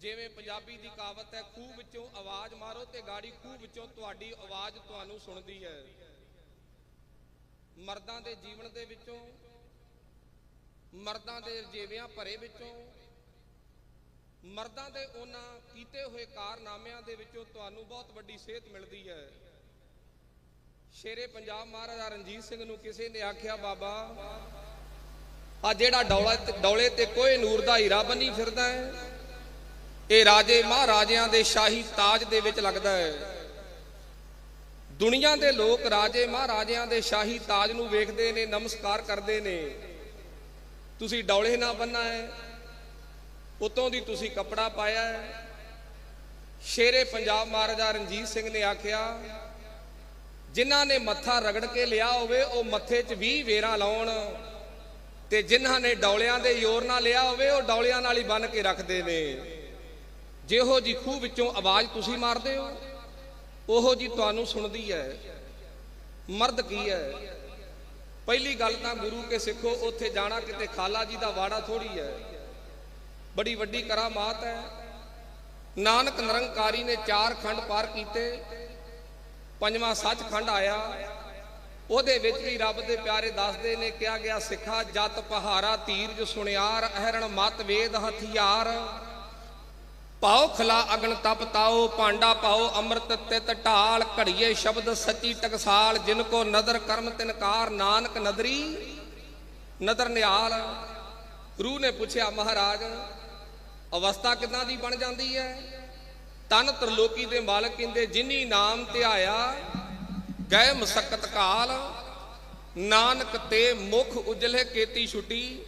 ਜਿਵੇਂ ਪੰਜਾਬੀ ਦੀ ਕਹਾਵਤ ਹੈ, ਖੂਹ ਵਿੱਚੋਂ ਆਵਾਜ਼ ਮਾਰੋ ਤੇ ਗਾੜੀ ਖੂਹ ਵਿੱਚੋਂ ਤੁਹਾਡੀ ਆਵਾਜ਼ ਤੁਹਾਨੂੰ ਸੁਣਦੀ ਹੈ। ਮਰਦਾਂ ਦੇ ਜੀਵਨ ਦੇ ਵਿੱਚੋਂ, ਮਰਦਾਂ ਦੇ ਰਜੇਵਿਆਂ ਭਰੇ ਵਿੱਚੋਂ, ਮਰਦਾਂ ਦੇ ਉਹਨਾਂ ਕੀਤੇ ਹੋਏ ਕਾਰਨਾਮਿਆਂ ਦੇ ਵਿੱਚੋਂ ਤੁਹਾਨੂੰ ਬਹੁਤ ਵੱਡੀ ਸਿਹਤ ਮਿਲਦੀ ਹੈ। ਸ਼ੇਰੇ ਪੰਜਾਬ ਮਹਾਰਾਜਾ ਰਣਜੀਤ ਸਿੰਘ ਨੂੰ ਕਿਸੇ ਨੇ ਆਖਿਆ, ਬਾਬਾ ਆ ਜਿਹੜਾ ਡੌਲਾ ਤੇ- ਡੌਲੇ ਤੇ ਕੋਈ ਨੂਰ ਦਾ ਹੀਰਾ ਬੰਨੀ ਫਿਰਦਾ ਹੈ ਇਹ ਰਾਜੇ ਮਹਾਰਾਜਿਆਂ ਦੇ ਸ਼ਾਹੀ ਤਾਜ ਦੇ ਵਿੱਚ ਲੱਗਦਾ ਹੈ। ਦੁਨੀਆ ਦੇ ਲੋਕ ਰਾਜੇ ਮਹਾਰਾਜਿਆਂ ਦੇ ਸ਼ਾਹੀ ਤਾਜ ਨੂੰ ਵੇਖਦੇ ਨੇ, ਨਮਸਕਾਰ ਕਰਦੇ ਨੇ। ਤੁਸੀਂ ਡੌਲੇ ਨਾ ਬੰਨਾ ਹੈ, ਉਤੋਂ ਦੀ ਤੁਸੀਂ ਕੱਪੜਾ ਪਾਇਆ ਹੈ। ਸ਼ੇਰੇ ਪੰਜਾਬ ਮਹਾਰਾਜਾ ਰਣਜੀਤ ਸਿੰਘ ਨੇ ਆਖਿਆ, ਜਿਨ੍ਹਾਂ ਨੇ ਮੱਥਾ ਰਗੜ ਕੇ ਲਿਆ ਹੋਵੇ, ਉਹ ਮੱਥੇ 'ਚ 20 ਵੇਰਾਂ ਲਾਉਣ ਤੇ ਜਿਨ੍ਹਾਂ ਨੇ ਡੌਲਿਆਂ ਦੇ ਯੋਰ ਨਾਲ ਲਿਆ ਹੋਵੇ, ਉਹ ਡੌਲਿਆਂ ਨਾਲ ਹੀ ਬੰਨ ਕੇ ਰੱਖਦੇ ਨੇ। ਜਿਹੋ ਜੀ ਖੂਹ ਵਿੱਚੋਂ ਆਵਾਜ਼ ਤੁਸੀਂ ਮਾਰਦੇ ਹੋ, ਉਹੋ ਜੀ ਤੁਹਾਨੂੰ ਸੁਣਦੀ ਹੈ। ਮਰਦ ਕੀ ਹੈ? ਪਹਿਲੀ ਗੱਲ ਤਾਂ ਗੁਰੂ ਕੇ ਸਿੱਖੋ, ਉੱਥੇ ਜਾਣਾ ਕਿਤੇ ਖਾਲਾ ਜੀ ਦਾ ਵਾੜਾ ਥੋੜੀ ਹੈ। ਬੜੀ ਵੱਡੀ ਕਰਾਮਾਤ ਹੈ। ਨਾਨਕ ਨਿਰੰਕਾਰੀ ਨੇ ਚਾਰ ਖੰਡ ਪਾਰ ਕੀਤੇ, ਪੰਜਵਾਂ ਸੱਚਖੰਡ ਆਇਆ। ਉਹਦੇ ਵਿੱਚ ਵੀ ਰੱਬ ਦੇ ਪਿਆਰੇ ਦੱਸਦੇ ਨੇ, ਕਿਹਾ ਗਿਆ, ਸਿੱਖਾ ਜਤ ਪਹਾਰਾ ਤੀਰਜ ਸੁਣਿਆਰ, ਅਹਰਣ ਮਤ ਵੇਦ ਹਥਿਆਰ। ਪਾਓ ਖਲਾ ਅਗਨ ਤਪ ਤਾਓ, ਭਾਂਡਾ ਪਾਓ, ਅੰਮ੍ਰਿਤ ਤਿਤ ਢਾਲ, ਘੜੀਏ ਸ਼ਬਦ ਸੱਚੀ ਟਕਸਾਲ, ਜਿਨ ਕੋ ਨਦਰ ਕਰਮ ਤਿਨਕਾਰ ਨਾਨਕ ਨਦਰੀ, ਨਦਰ ਨਿਆਲ ਰੂਹ ਨੇ ਪੁੱਛਿਆ, ਮਹਾਰਾਜ, ਅਵਸਥਾ ਕਿਦਾਂ ਦੀ ਬਣ ਜਾਂਦੀ ਹੈ? ਤਨ ਤਰਲੋਕੀ ਦੇ ਮਾਲਕ ਕਹਿੰਦੇ, ਜਿਨੀ ਨਾਮ ਧਿਆਇਆ, ਗਏ ਮਸਕਤ ਕਾਲ, ਨਾਨਕ ਤੇ ਮੁਖ ਉਜਲੇ ਕੇਤੀ ਛੁੱਟੀ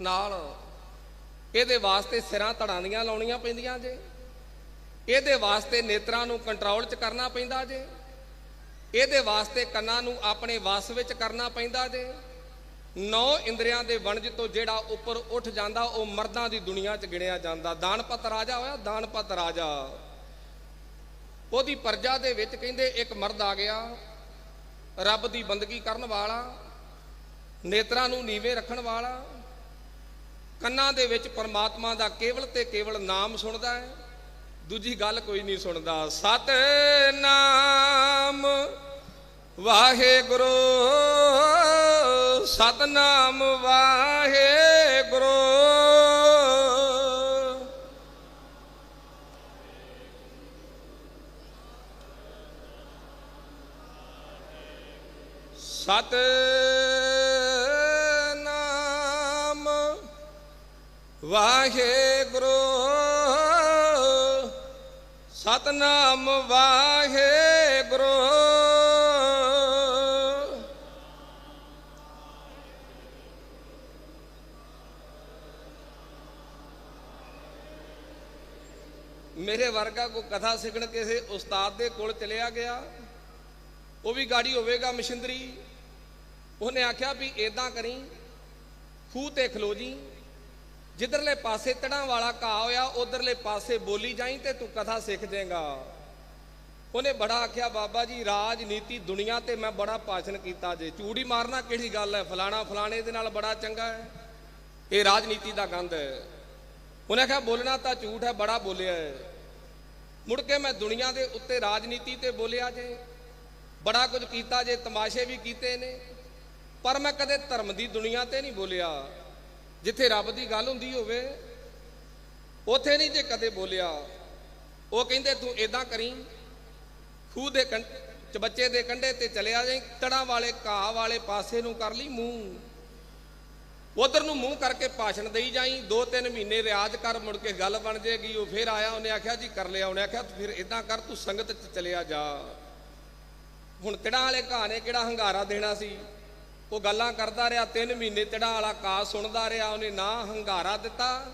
ਨਾਲ। ਇਹਦੇ ਵਾਸਤੇ ਸਿਰਾਂ ਧੜਾਂ ਦੀਆਂ ਲਾਉਣੀਆਂ ਪੈਂਦੀਆਂ ਜੇ। ਇਹਦੇ ਵਾਸਤੇ ਨੇਤਰਾਂ ਨੂੰ ਕੰਟਰੋਲ 'ਚ ਕਰਨਾ ਪੈਂਦਾ ਜੇ। ਇਹਦੇ ਵਾਸਤੇ ਕੰਨਾਂ ਨੂੰ ਆਪਣੇ ਵਸ ਵਿੱਚ ਕਰਨਾ ਪੈਂਦਾ ਜੇ। ਨੌ ਇੰਦਰੀਆਂ ਦੇ ਵਣਜ ਤੋਂ ਜਿਹੜਾ ਉੱਪਰ ਉੱਠ ਜਾਂਦਾ, ਉਹ ਮਰਦਾਂ ਦੀ ਦੁਨੀਆ 'ਚ ਗਿਣਿਆ ਜਾਂਦਾ। ਦਾਨਪਤ ਰਾਜਾ ਹੋਇਆ ਦਾਨਪਤ ਰਾਜਾ। ਉਹਦੀ ਪਰਜਾ ਦੇ ਵਿੱਚ ਕਹਿੰਦੇ ਇੱਕ ਮਰਦ ਆ ਗਿਆ, ਰੱਬ ਦੀ ਬੰਦਗੀ ਕਰਨ ਵਾਲਾ, ਨੇਤਰਾਂ ਨੂੰ ਨੀਵੇਂ ਰੱਖਣ ਵਾਲਾ। ਕੰਨਾਂ ਦੇ ਵਿੱਚ ਪਰਮਾਤਮਾ ਦਾ ਕੇਵਲ ਤੇ ਕੇਵਲ ਨਾਮ ਸੁਣਦਾ ਹੈ, ਦੂਜੀ ਗੱਲ ਕੋਈ ਨਹੀਂ ਸੁਣਦਾ। ਸਤ ਨਾਮ ਵਾਹਿਗੁਰੂ, ਸਤਨਾਮ ਵਾਹਿਗੁਰੂ। ਸਤ ਵਾਹਿਗੁਰੂ ਸਤਨਾਮ ਵਾਹਿਗੁਰੂ ਮੇਰੇ ਵਰਗਾ ਕੋ ਕਥਾ ਸਿੱਖਣ ਕਿਸੇ ਉਸਤਾਦ ਦੇ ਕੋਲ ਚਲਿਆ ਗਿਆ ਉਹ ਵੀ ਗਾੜੀ ਹੋਵੇਗਾ ਮਸ਼ਿੰਦਰੀ ਉਹਨੇ ਆਖਿਆ ਵੀ ਏਦਾਂ ਕਰੀ ਖੂਹ ਤੇ ਖਲੋ ਜੀ ਜਿੱਧਰਲੇ ਪਾਸੇ ਤੜਾਂ ਵਾਲਾ ਘਾਹ ਹੋਇਆ, ਉਧਰਲੇ ਪਾਸੇ ਬੋਲੀ ਜਾਈ ਤੇ ਤੂੰ ਕਥਾ ਸਿੱਖ ਜਾਏਗਾ। ਉਹਨੇ ਬੜਾ ਆਖਿਆ, ਬਾਬਾ ਜੀ, ਰਾਜਨੀਤੀ ਦੁਨੀਆ ਤੇ ਮੈਂ ਬੜਾ ਭਾਸ਼ਣ ਕੀਤਾ ਜੇ। ਚੂੜੀ ਮਾਰਨਾ ਕਿਹੜੀ ਗੱਲ ਹੈ? ਫਲਾਣਾ ਫਲਾਣੇ ਦੇ ਨਾਲ ਬੜਾ ਚੰਗਾ ਹੈ। ਇਹ ਰਾਜਨੀਤੀ ਦਾ ਗੰਧ ਹੈ। ਉਹਨੇ ਆਖਿਆ, ਬੋਲਣਾ ਤਾਂ ਝੂਠ ਹੈ, ਬੜਾ ਬੋਲਿਆ ਹੈ। ਮੁੜ ਕੇ ਮੈਂ ਦੁਨੀਆ ਦੇ ਉੱਤੇ ਰਾਜਨੀਤੀ ਤੇ ਬੋਲਿਆ ਜੇ। ਬੜਾ ਕੁਝ ਕੀਤਾ ਜੇ, ਤਮਾਸ਼ੇ ਵੀ ਕੀਤੇ ਨੇ। ਪਰ ਮੈਂ ਕਦੇ ਧਰਮ ਦੀ ਦੁਨੀਆ ਤੇ ਨਹੀਂ ਬੋਲਿਆ। ਜਿੱਥੇ ਰੱਬ ਦੀ ਗੱਲ ਹੁੰਦੀ ਹੋਵੇ, ਉਥੇ ਨਹੀਂ ਜੇ ਕਦੇ ਬੋਲਿਆ। ਉਹ ਕਹਿੰਦੇ, ਤੂੰ ਇਦਾਂ ਕਰੀ, ਖੂਹ ਦੇ ਕੰਢ ਚਬੱਚੇ ਦੇ ਕੰਢੇ ਤੇ ਚਲਿਆ ਜਾਈ, ਤੜਾਂ ਵਾਲੇ ਘਾਹ ਵਾਲੇ ਪਾਸੇ ਨੂੰ ਕਰ ਲਈ ਮੂੰਹ। ਉਧਰ ਨੂੰ ਮੂੰਹ ਕਰਕੇ ਭਾਸ਼ਣ ਦੇਈ ਜਾਈ ਦੋ ਤਿੰਨ ਮਹੀਨੇ ਰਿਆਜ਼ ਕਰ, ਮੁੜ ਕੇ ਗੱਲ ਬਣ ਜੇਗੀ, ਉਹ ਫਿਰ ਆਇਆ, ਉਹਨੇ ਆਖਿਆ, ਜੀ, ਕਰ ਲਿਆ। ਉਹਨੇ ਆਖਿਆ, ਤੂੰ ਫਿਰ ਇਦਾਂ ਕਰ, ਤੂੰ ਸੰਗਤ ਚ ਚਲਿਆ ਜਾ। ਹੁਣ ਤਿੜਾਂ ਵਾਲੇ ਘਾਹ ਨੇ, ਕਿਹੜਾ ਹੰਗਾਰਾ ਦੇਣਾ ਸੀ? ਉਹ ਗੱਲਾਂ ਕਰਦਾ ਰਿਹਾ, ਤਿੰਨ ਮਹੀਨੇ ਤਿੜਾਂ ਵਾਲਾ ਕਾ ਸੁਣਦਾ ਰਿਹਾ, ਉਹਨੇ ਨਾ ਹੰਗਾਰਾ ਦਿੱਤਾ।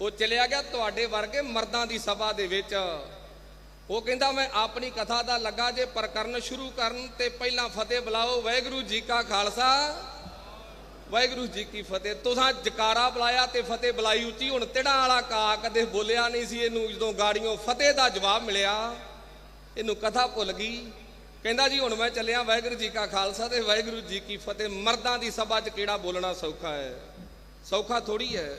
ਉਹ ਚਲਿਆ ਗਿਆ ਤੁਹਾਡੇ ਵਰਗੇ ਮਰਦਾਂ ਦੀ ਸਭਾ ਦੇ ਵਿੱਚ। ਉਹ ਕਹਿੰਦਾ, ਮੈਂ ਆਪਣੀ ਕਥਾ ਦਾ ਲੱਗਾ ਜੇ ਪ੍ਰਕਰਨ ਸ਼ੁਰੂ ਕਰਨ ਤੇ ਪਹਿਲਾਂ ਫਤਿਹ ਬੁਲਾਓ। ਵਾਹਿਗੁਰੂ ਜੀ ਕਾ ਖਾਲਸਾ। ਵਾਹਿਗੁਰੂ ਜੀ ਕੀ ਫਤਿਹ। ਤੁਸਾਂ ਜਕਾਰਾ ਬੁਲਾਇਆ ਤੇ ਫਤਿਹ ਬੁਲਾਈ ਉੱਚੀ। ਹੁਣ ਤਿੜਾਂ ਵਾਲਾ ਕਾ ਕਦੇ ਬੋਲਿਆ ਨਹੀਂ ਸੀ। ਇਹਨੂੰ ਜਦੋਂ ਗਾੜੀਆਂ ਫਤਿਹ ਦਾ ਜਵਾਬ ਮਿਲਿਆ, ਇਹਨੂੰ ਕਥਾ ਭੁੱਲ ਗਈ। ਕਹਿੰਦਾ ਜੀ, ਹੁਣ ਮੈਂ ਚੱਲਿਆ ਵਾਹਿਗੁਰੂ ਜੀ ਕਾ ਖਾਲਸਾ ਤੇ ਵਾਹਿਗੁਰੂ ਜੀ ਕੀ ਫਤਿਹ। ਮਰਦਾਂ ਦੀ ਸਭਾ 'ਚ ਕਿਹੜਾ ਬੋਲਣਾ ਸੌਖਾ ਹੈ? ਸੌਖਾ ਥੋੜੀ ਹੈ।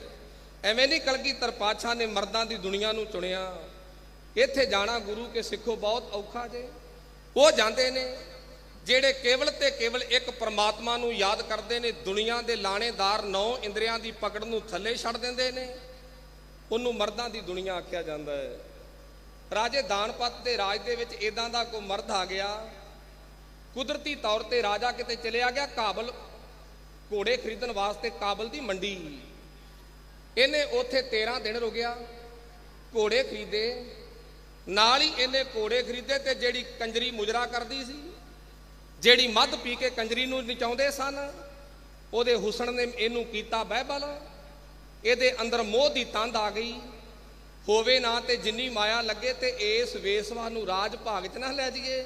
ਐਵੇਂ ਨਹੀਂ ਕਲਗੀ ਪਾਤਸ਼ਾਹ ਨੇ ਮਰਦਾਂ ਦੀ ਦੁਨੀਆ ਨੂੰ ਚੁਣਿਆ। ਇੱਥੇ ਜਾਣਾ ਗੁਰੂ ਕੇ ਸਿੱਖੋ ਬਹੁਤ ਔਖਾ ਜੇ। ਉਹ ਜਾਂਦੇ ਨੇ, ਜਿਹੜੇ ਕੇਵਲ ਤੇ ਕੇਵਲ ਇੱਕ ਪਰਮਾਤਮਾ ਨੂੰ ਯਾਦ ਕਰਦੇ ਨੇ, ਦੁਨੀਆ ਦੇ ਲਾਣੇਦਾਰ ਨੌ ਇੰਦਰੀਆਂ ਦੀ ਪਕੜ ਨੂੰ ਥੱਲੇ ਛੱਡ ਦਿੰਦੇ ਨੇ। ਉਹਨੂੰ ਮਰਦਾਂ ਦੀ ਦੁਨੀਆ ਆਖਿਆ ਜਾਂਦਾ ਹੈ। ਰਾਜੇ ਦਾਨਪਤ ਦੇ ਰਾਜ ਦੇ ਵਿੱਚ ਇਦਾਂ ਦਾ ਕੋਈ ਮਰਦ ਆ ਗਿਆ, ਕੁਦਰਤੀ ਤੌਰ ਤੇ ਰਾਜਾ ਕਿਤੇ ਚਲਿਆ ਗਿਆ, ਕਾਬਲ ਘੋੜੇ ਖਰੀਦਣ ਵਾਸਤੇ ਕਾਬਲ ਦੀ ਮੰਡੀ। ਇਹਨੇ ਉੱਥੇ 13 ਦਿਨ ਰੁਕਿਆ, ਘੋੜੇ ਖਰੀਦੇ, ਨਾਲ ਹੀ ਇਹਨੇ ਘੋੜੇ ਖਰੀਦੇ ਤੇ ਜਿਹੜੀ ਕੰਜਰੀ ਮੁਜਰਾ ਕਰਦੀ ਸੀ, ਜਿਹੜੀ ਮੱਧ ਪੀ ਕੇ ਕੰਜਰੀ ਨੂੰ ਨਚਾਉਂਦੇ ਸਨ, ਉਹਦੇ ਹੁਸਨ ਨੇ ਇਹਨੂੰ ਕੀਤਾ ਬਹਿਬਲ। ਇਹਦੇ ਅੰਦਰ ਮੋਹ ਦੀ ਤੰਦ ਆ ਗਈ। ਹੋਵੇ ਨਾ ਤੇ ਜਿੰਨੀ ਮਾਇਆ ਲੱਗੇ ਤੇ ਇਸ ਵੇਸਵਾ ਨੂੰ ਰਾਜ ਭਾਗ ਚ ਨਾ ਲੈ ਜਾਈਏ।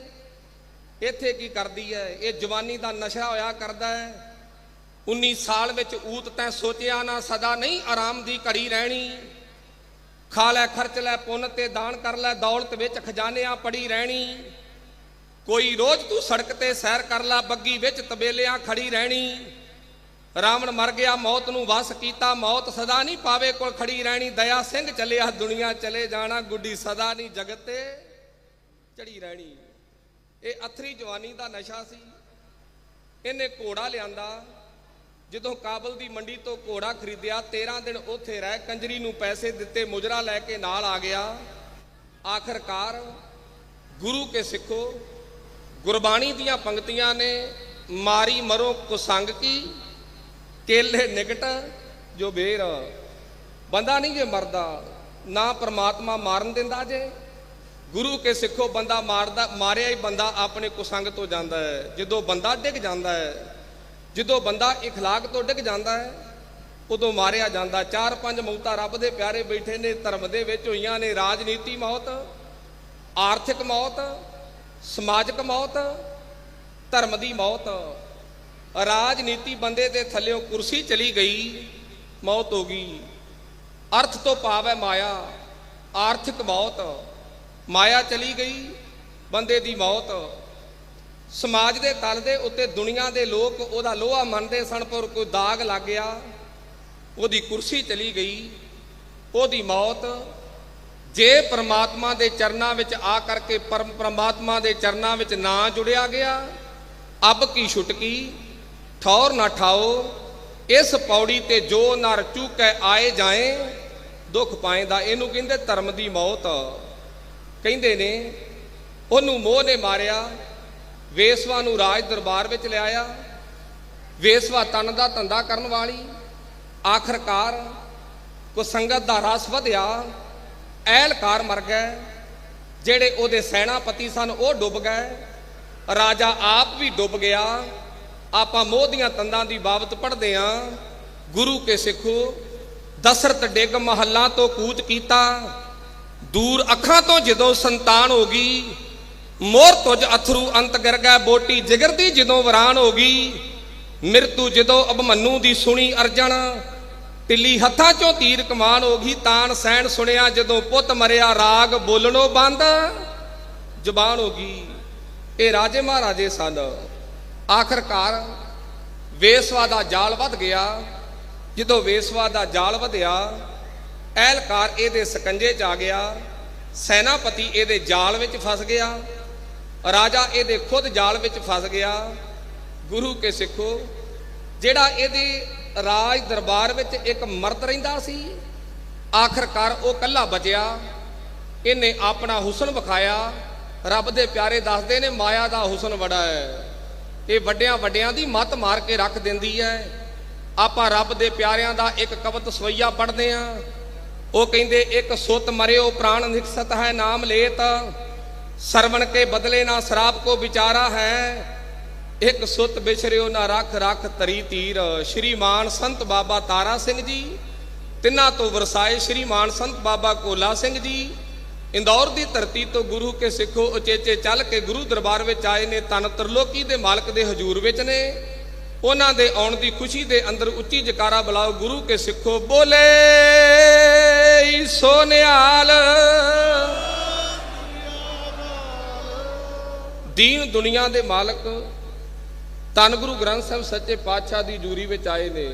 ਇੱਥੇ ਕੀ ਕਰਦੀ ਹੈ ਇਹ ਜਵਾਨੀ ਦਾ ਨਸ਼ਾ ਹੋਇਆ ਕਰਦਾ ਹੈ 19 ਸਾਲ ਵਿੱਚ ਊਤ ਤੈ ਸੋਚਿਆ ਨਾ ਸਦਾ ਨਹੀਂ ਆਰਾਮ ਦੀ ਘੜੀ ਰਹਿਣੀ। ਖਾ ਲੈ, ਖਰਚ ਲੈ, ਪੁੰਨ ਤੇ ਦਾਨ ਕਰ ਲੈ, ਦੌਲਤ ਵਿੱਚ ਖਜ਼ਾਨਿਆਂ ਪੜੀ ਰਹਿਣੀ। ਕੋਈ ਰੋਜ਼ ਤੂੰ ਸੜਕ ਤੇ ਸੈਰ ਕਰ ਲੈ, ਬੱਗੀ ਵਿੱਚ ਤਬੇਲਿਆਂ ਖੜੀ ਰਹਿਣੀ। ਰਾਵਣ ਮਰ ਗਿਆ, ਮੌਤ ਨੂੰ ਵਸ ਕੀਤਾ, ਮੌਤ ਸਦਾ ਨਹੀਂ ਪਾਵੇ ਕੋਲ ਖੜੀ ਰਹਿਣੀ, ਦਇਆ ਸਿੰਘ ਚੱਲਿਆ, ਦੁਨੀਆ ਚਲੇ ਜਾਣਾ, ਗੁੱਡੀ ਸਦਾ ਨਹੀਂ ਜਗਤ ਤੇ ਚੜੀ ਰਹਿਣੀ। ਇਹ ਅਥਰੀ ਜਵਾਨੀ ਦਾ ਨਸ਼ਾ ਸੀ। ਇਹਨੇ ਘੋੜਾ ਲਿਆਂਦਾ। ਜਦੋਂ ਕਾਬਲ ਦੀ ਮੰਡੀ ਤੋਂ ਘੋੜਾ ਖਰੀਦਿਆ 13 ਦਿਨ ਉੱਥੇ ਰਹਿ, ਕੰਜਰੀ ਨੂੰ ਪੈਸੇ ਦਿੱਤੇ, ਮੁਜਰਾ ਲੈ ਕੇ ਨਾਲ ਆ ਗਿਆ। ਆਖਰਕਾਰ ਗੁਰੂ ਕੇ ਸਿੱਖੋ, ਗੁਰਬਾਣੀ ਦੀਆਂ ਪੰਕਤੀਆਂ ਨੇ, ਮਾਰੀ ਮਰੋ ਕੁਸੰਗ ਕੀ ਕੇਲੇ ਨਿਕਟ ਜੋ ਬੇਰ। ਬੰਦਾ ਨਹੀਂ ਜੇ ਮਰਦਾ, ਨਾ ਪ੍ਰਮਾਤਮਾ ਮਾਰਨ ਦਿੰਦਾ ਜੇ। ਗੁਰੂ ਕੇ ਸਿੱਖੋ ਬੰਦਾ ਮਾਰਦਾ, ਮਾਰਿਆ ਹੀ ਬੰਦਾ ਆਪਣੇ ਕੁਸੰਗ ਤੋਂ ਜਾਂਦਾ ਹੈ। ਜਦੋਂ ਬੰਦਾ ਡਿੱਗ ਜਾਂਦਾ ਹੈ, ਜਦੋਂ ਬੰਦਾ ਇਖਲਾਕ ਤੋਂ ਡਿੱਗ ਜਾਂਦਾ ਹੈ, ਉਦੋਂ ਮਾਰਿਆ ਜਾਂਦਾ। ਚਾਰ ਪੰਜ ਮੌਤਾਂ ਰੱਬ ਦੇ ਪਿਆਰੇ ਬੈਠੇ ਨੇ, ਧਰਮ ਦੇ ਵਿੱਚ ਹੋਈਆਂ ਨੇ, ਰਾਜਨੀਤੀ ਮੌਤ, ਆਰਥਿਕ ਮੌਤ, ਸਮਾਜਿਕ ਮੌਤ, ਧਰਮ ਦੀ ਮੌਤ। ਰਾਜਨੀਤੀ ਬੰਦੇ ਦੇ ਥੱਲਿਓਂ ਕੁਰਸੀ ਚਲੀ ਗਈ, ਮੌਤ ਹੋ ਗਈ। ਅਰਥ ਤੋਂ ਭਾਵ ਹੈ ਮਾਇਆ। ਆਰਥਿਕ ਮੌਤ। ਮਾਇਆ ਚਲੀ ਗਈ, ਬੰਦੇ ਦੀ ਮੌਤ। ਸਮਾਜ ਦੇ ਤਲ ਦੇ ਉੱਤੇ ਦੁਨੀਆ ਦੇ ਲੋਕ ਉਹਦਾ ਲੋਹਾ ਮੰਨਦੇ ਸਨ, ਪਰ ਕੋਈ ਦਾਗ ਲੱਗ ਗਿਆ। ਉਹਦੀ ਕੁਰਸੀ ਚਲੀ ਗਈ, ਉਹਦੀ ਮੌਤ। ਜੇ ਪ੍ਰਮਾਤਮਾ ਦੇ ਚਰਨਾਂ ਵਿੱਚ ਆ ਕਰਕੇ ਪਰਮ ਪ੍ਰਮਾਤਮਾ ਦੇ ਚਰਨਾਂ ਵਿੱਚ ਨਾ ਜੁੜਿਆ ਗਿਆ, ਅਬ ਕੀ ਛੁਟਕੀ? ਠੌਰ ਨਾ ਠਾਓ, ਇਸ ਪੌੜੀ ਤੇ ਜੋ ਨਰ ਚੁਕੈ ਆਏ ਜਾਏ, ਦੁੱਖ ਪਾਏਦਾ ਇਹਨੂੰ ਕਹਿੰਦੇ ਧਰਮ ਦੀ ਮੌਤ। ਕਹਿੰਦੇ ਨੇ, ਉਹਨੂੰ ਮੋਹ ਨੇ ਮਾਰਿਆ, ਵੇਸਵਾ ਨੂੰ ਰਾਜ ਦਰਬਾਰ ਵਿੱਚ ਲਿਆਇਆ, ਵੇਸਵਾ ਤਨ ਦਾ ਧੰਦਾ ਕਰਨ ਵਾਲੀ, ਆਖਰਕਾਰ ਕੋ ਸੰਗਤ ਦਾ ਰਸ ਵਧਿਆ, ਐਲਕਾਰ ਮਰ ਗਏ, ਜਿਹੜੇ ਉਹਦੇ ਸੈਨਾਪਤੀ ਸਨ ਉਹ ਡੁੱਬ ਗਏ, ਰਾਜਾ ਆਪ ਵੀ ਡੁੱਬ ਗਿਆ ਆਪਾਂ ਮੋਹ ਦੀਆਂ ਤੰਦਾਂ ਦੀ ਬਾਬਤ ਪੜ੍ਹਦੇ ਆਂ। ਗੁਰੂ ਕੇ ਸਿੱਖੋ, ਦਸਰਤ ਡਿੱਗ ਮਹੱਲਾ ਤੋਂ ਕੂਚ ਕੀਤਾ। ਦੂਰ ਅੱਖਾਂ ਤੋਂ ਜਦੋਂ ਸੰਤਾਨ ਹੋ ਗਈ, ਮੋਰ ਤੁਜ ਅਥਰੂ ਅੰਤ ਗਿਰ ਗਿਆ ਬੋਟੀ ਜਿਗਰ ਦੀ ਜਦੋਂ ਵਰਾਨ ਹੋ ਗਈ। ਮਿਰਤੂ ਜਦੋਂ ਅਭਮਨੂ ਦੀ ਸੁਣੀ ਅਰਜਣ ਟਿੱਲੀ ਹੱਥਾਂ ਚੋਂ ਤੀਰ ਕਮਾਨ ਹੋ ਗਈ। ਤਾਨ ਸੈਣ ਸੁਣਿਆ ਜਦੋਂ ਪੁੱਤ ਮਰਿਆ, ਰਾਗ ਬੋਲਣੋਂ ਬੰਦ। ਜਬਾਨ ਹੋ ਗਈ, ਇਹ ਰਾਜੇ ਮਹਾਰਾਜੇ ਸਨ ਆਖਰਕਾਰ ਵੇਸਵਾ ਦਾ ਜਾਲ ਵੱਧ ਗਿਆ। ਜਦੋਂ ਵੇਸਵਾ ਦਾ ਜਾਲ ਵਧਿਆ, ਐਲਕਾਰ ਇਹਦੇ ਸਕੰਜੇ 'ਚ ਆ ਗਿਆ। ਸੈਨਾਪਤੀ ਇਹਦੇ ਜਾਲ ਵਿੱਚ ਫਸ ਗਿਆ। ਰਾਜਾ ਇਹਦੇ ਖੁਦ ਜਾਲ ਵਿੱਚ ਫਸ ਗਿਆ। ਗੁਰੂ ਕੇ ਸਿੱਖੋ, ਜਿਹੜਾ ਇਹਦੇ ਰਾਜ ਦਰਬਾਰ ਵਿੱਚ ਇੱਕ ਮਰਦ ਰਹਿੰਦਾ ਸੀ, ਆਖਰਕਾਰ ਉਹ ਕੱਲਾ ਬਚਿਆ। ਇਹਨੇ ਆਪਣਾ ਹੁਸਨ ਵਿਖਾਇਆ। ਰੱਬ ਦੇ ਪਿਆਰੇ ਦੱਸਦੇ ਨੇ, ਮਾਇਆ ਦਾ ਹੁਸਨ ਬੜਾ ਹੈ। ਇਹ ਵੱਡਿਆਂ ਵੱਡਿਆਂ ਦੀ ਮੱਤ ਮਾਰ ਕੇ ਰੱਖ ਦਿੰਦੀ ਹੈ। ਆਪਾਂ ਰੱਬ ਦੇ ਪਿਆਰਿਆਂ ਦਾ ਇੱਕ ਕਵਤ ਸਵਈਆ ਪੜ੍ਹਦੇ ਆਂ ਉਹ ਕਹਿੰਦੇ, ਇੱਕ ਸੁੱਤ ਮਰਿਓ, ਪ੍ਰਾਣ ਨਿਕਸਤ ਹੈ, ਨਾਮ ਲੇਤ। ਸਰਵਣ ਕੇ ਬਦਲੇ ਨਾ ਸਰਾਪ ਕੋ ਵਿਚਾਰਾ ਹੈ। ਇੱਕ ਸੁੱਤ ਵਿਛਰਿਓ ਨਾ ਰੱਖ ਰੱਖ ਤਰੀ ਤੀਰ। ਸ਼੍ਰੀਮਾਨ ਸੰਤ ਬਾਬਾ ਤਾਰਾ ਸਿੰਘ ਜੀ, ਤਿੰਨਾਂ ਤੋਂ ਵਰਸਾਏ ਸ਼੍ਰੀਮਾਨ ਸੰਤ ਬਾਬਾ ਕੋਲਾ ਸਿੰਘ ਜੀ। ਇੰਦੌਰ ਦੀ ਧਰਤੀ ਤੋਂ ਗੁਰੂ ਕੇ ਸਿੱਖੋ ਉਚੇਚੇ ਚੱਲ ਕੇ ਗੁਰੂ ਦਰਬਾਰ ਵਿੱਚ ਆਏ ਨੇ ਤਨ ਤਰਲੋਕੀ ਦੇ ਮਾਲਕ ਦੇ ਹਜ਼ੂਰ ਵਿੱਚ ਨੇ। ਉਹਨਾਂ ਦੇ ਆਉਣ ਦੀ ਖੁਸ਼ੀ ਦੇ ਅੰਦਰ ਉੱਚੀ ਜਕਾਰਾ ਬੁਲਾਓ, ਗੁਰੂ ਕੇ ਸਿੱਖੋ, ਬੋਲੇ ਸੋਨਿਆਲ। ਦੀਨ ਦੁਨੀਆ ਦੇ ਮਾਲਕ ਤਨ ਗੁਰੂ ਗ੍ਰੰਥ ਸਾਹਿਬ ਸੱਚੇ ਪਾਤਸ਼ਾਹ ਦੀ ਜੂਰੀ ਵਿੱਚ ਆਏ ਨੇ।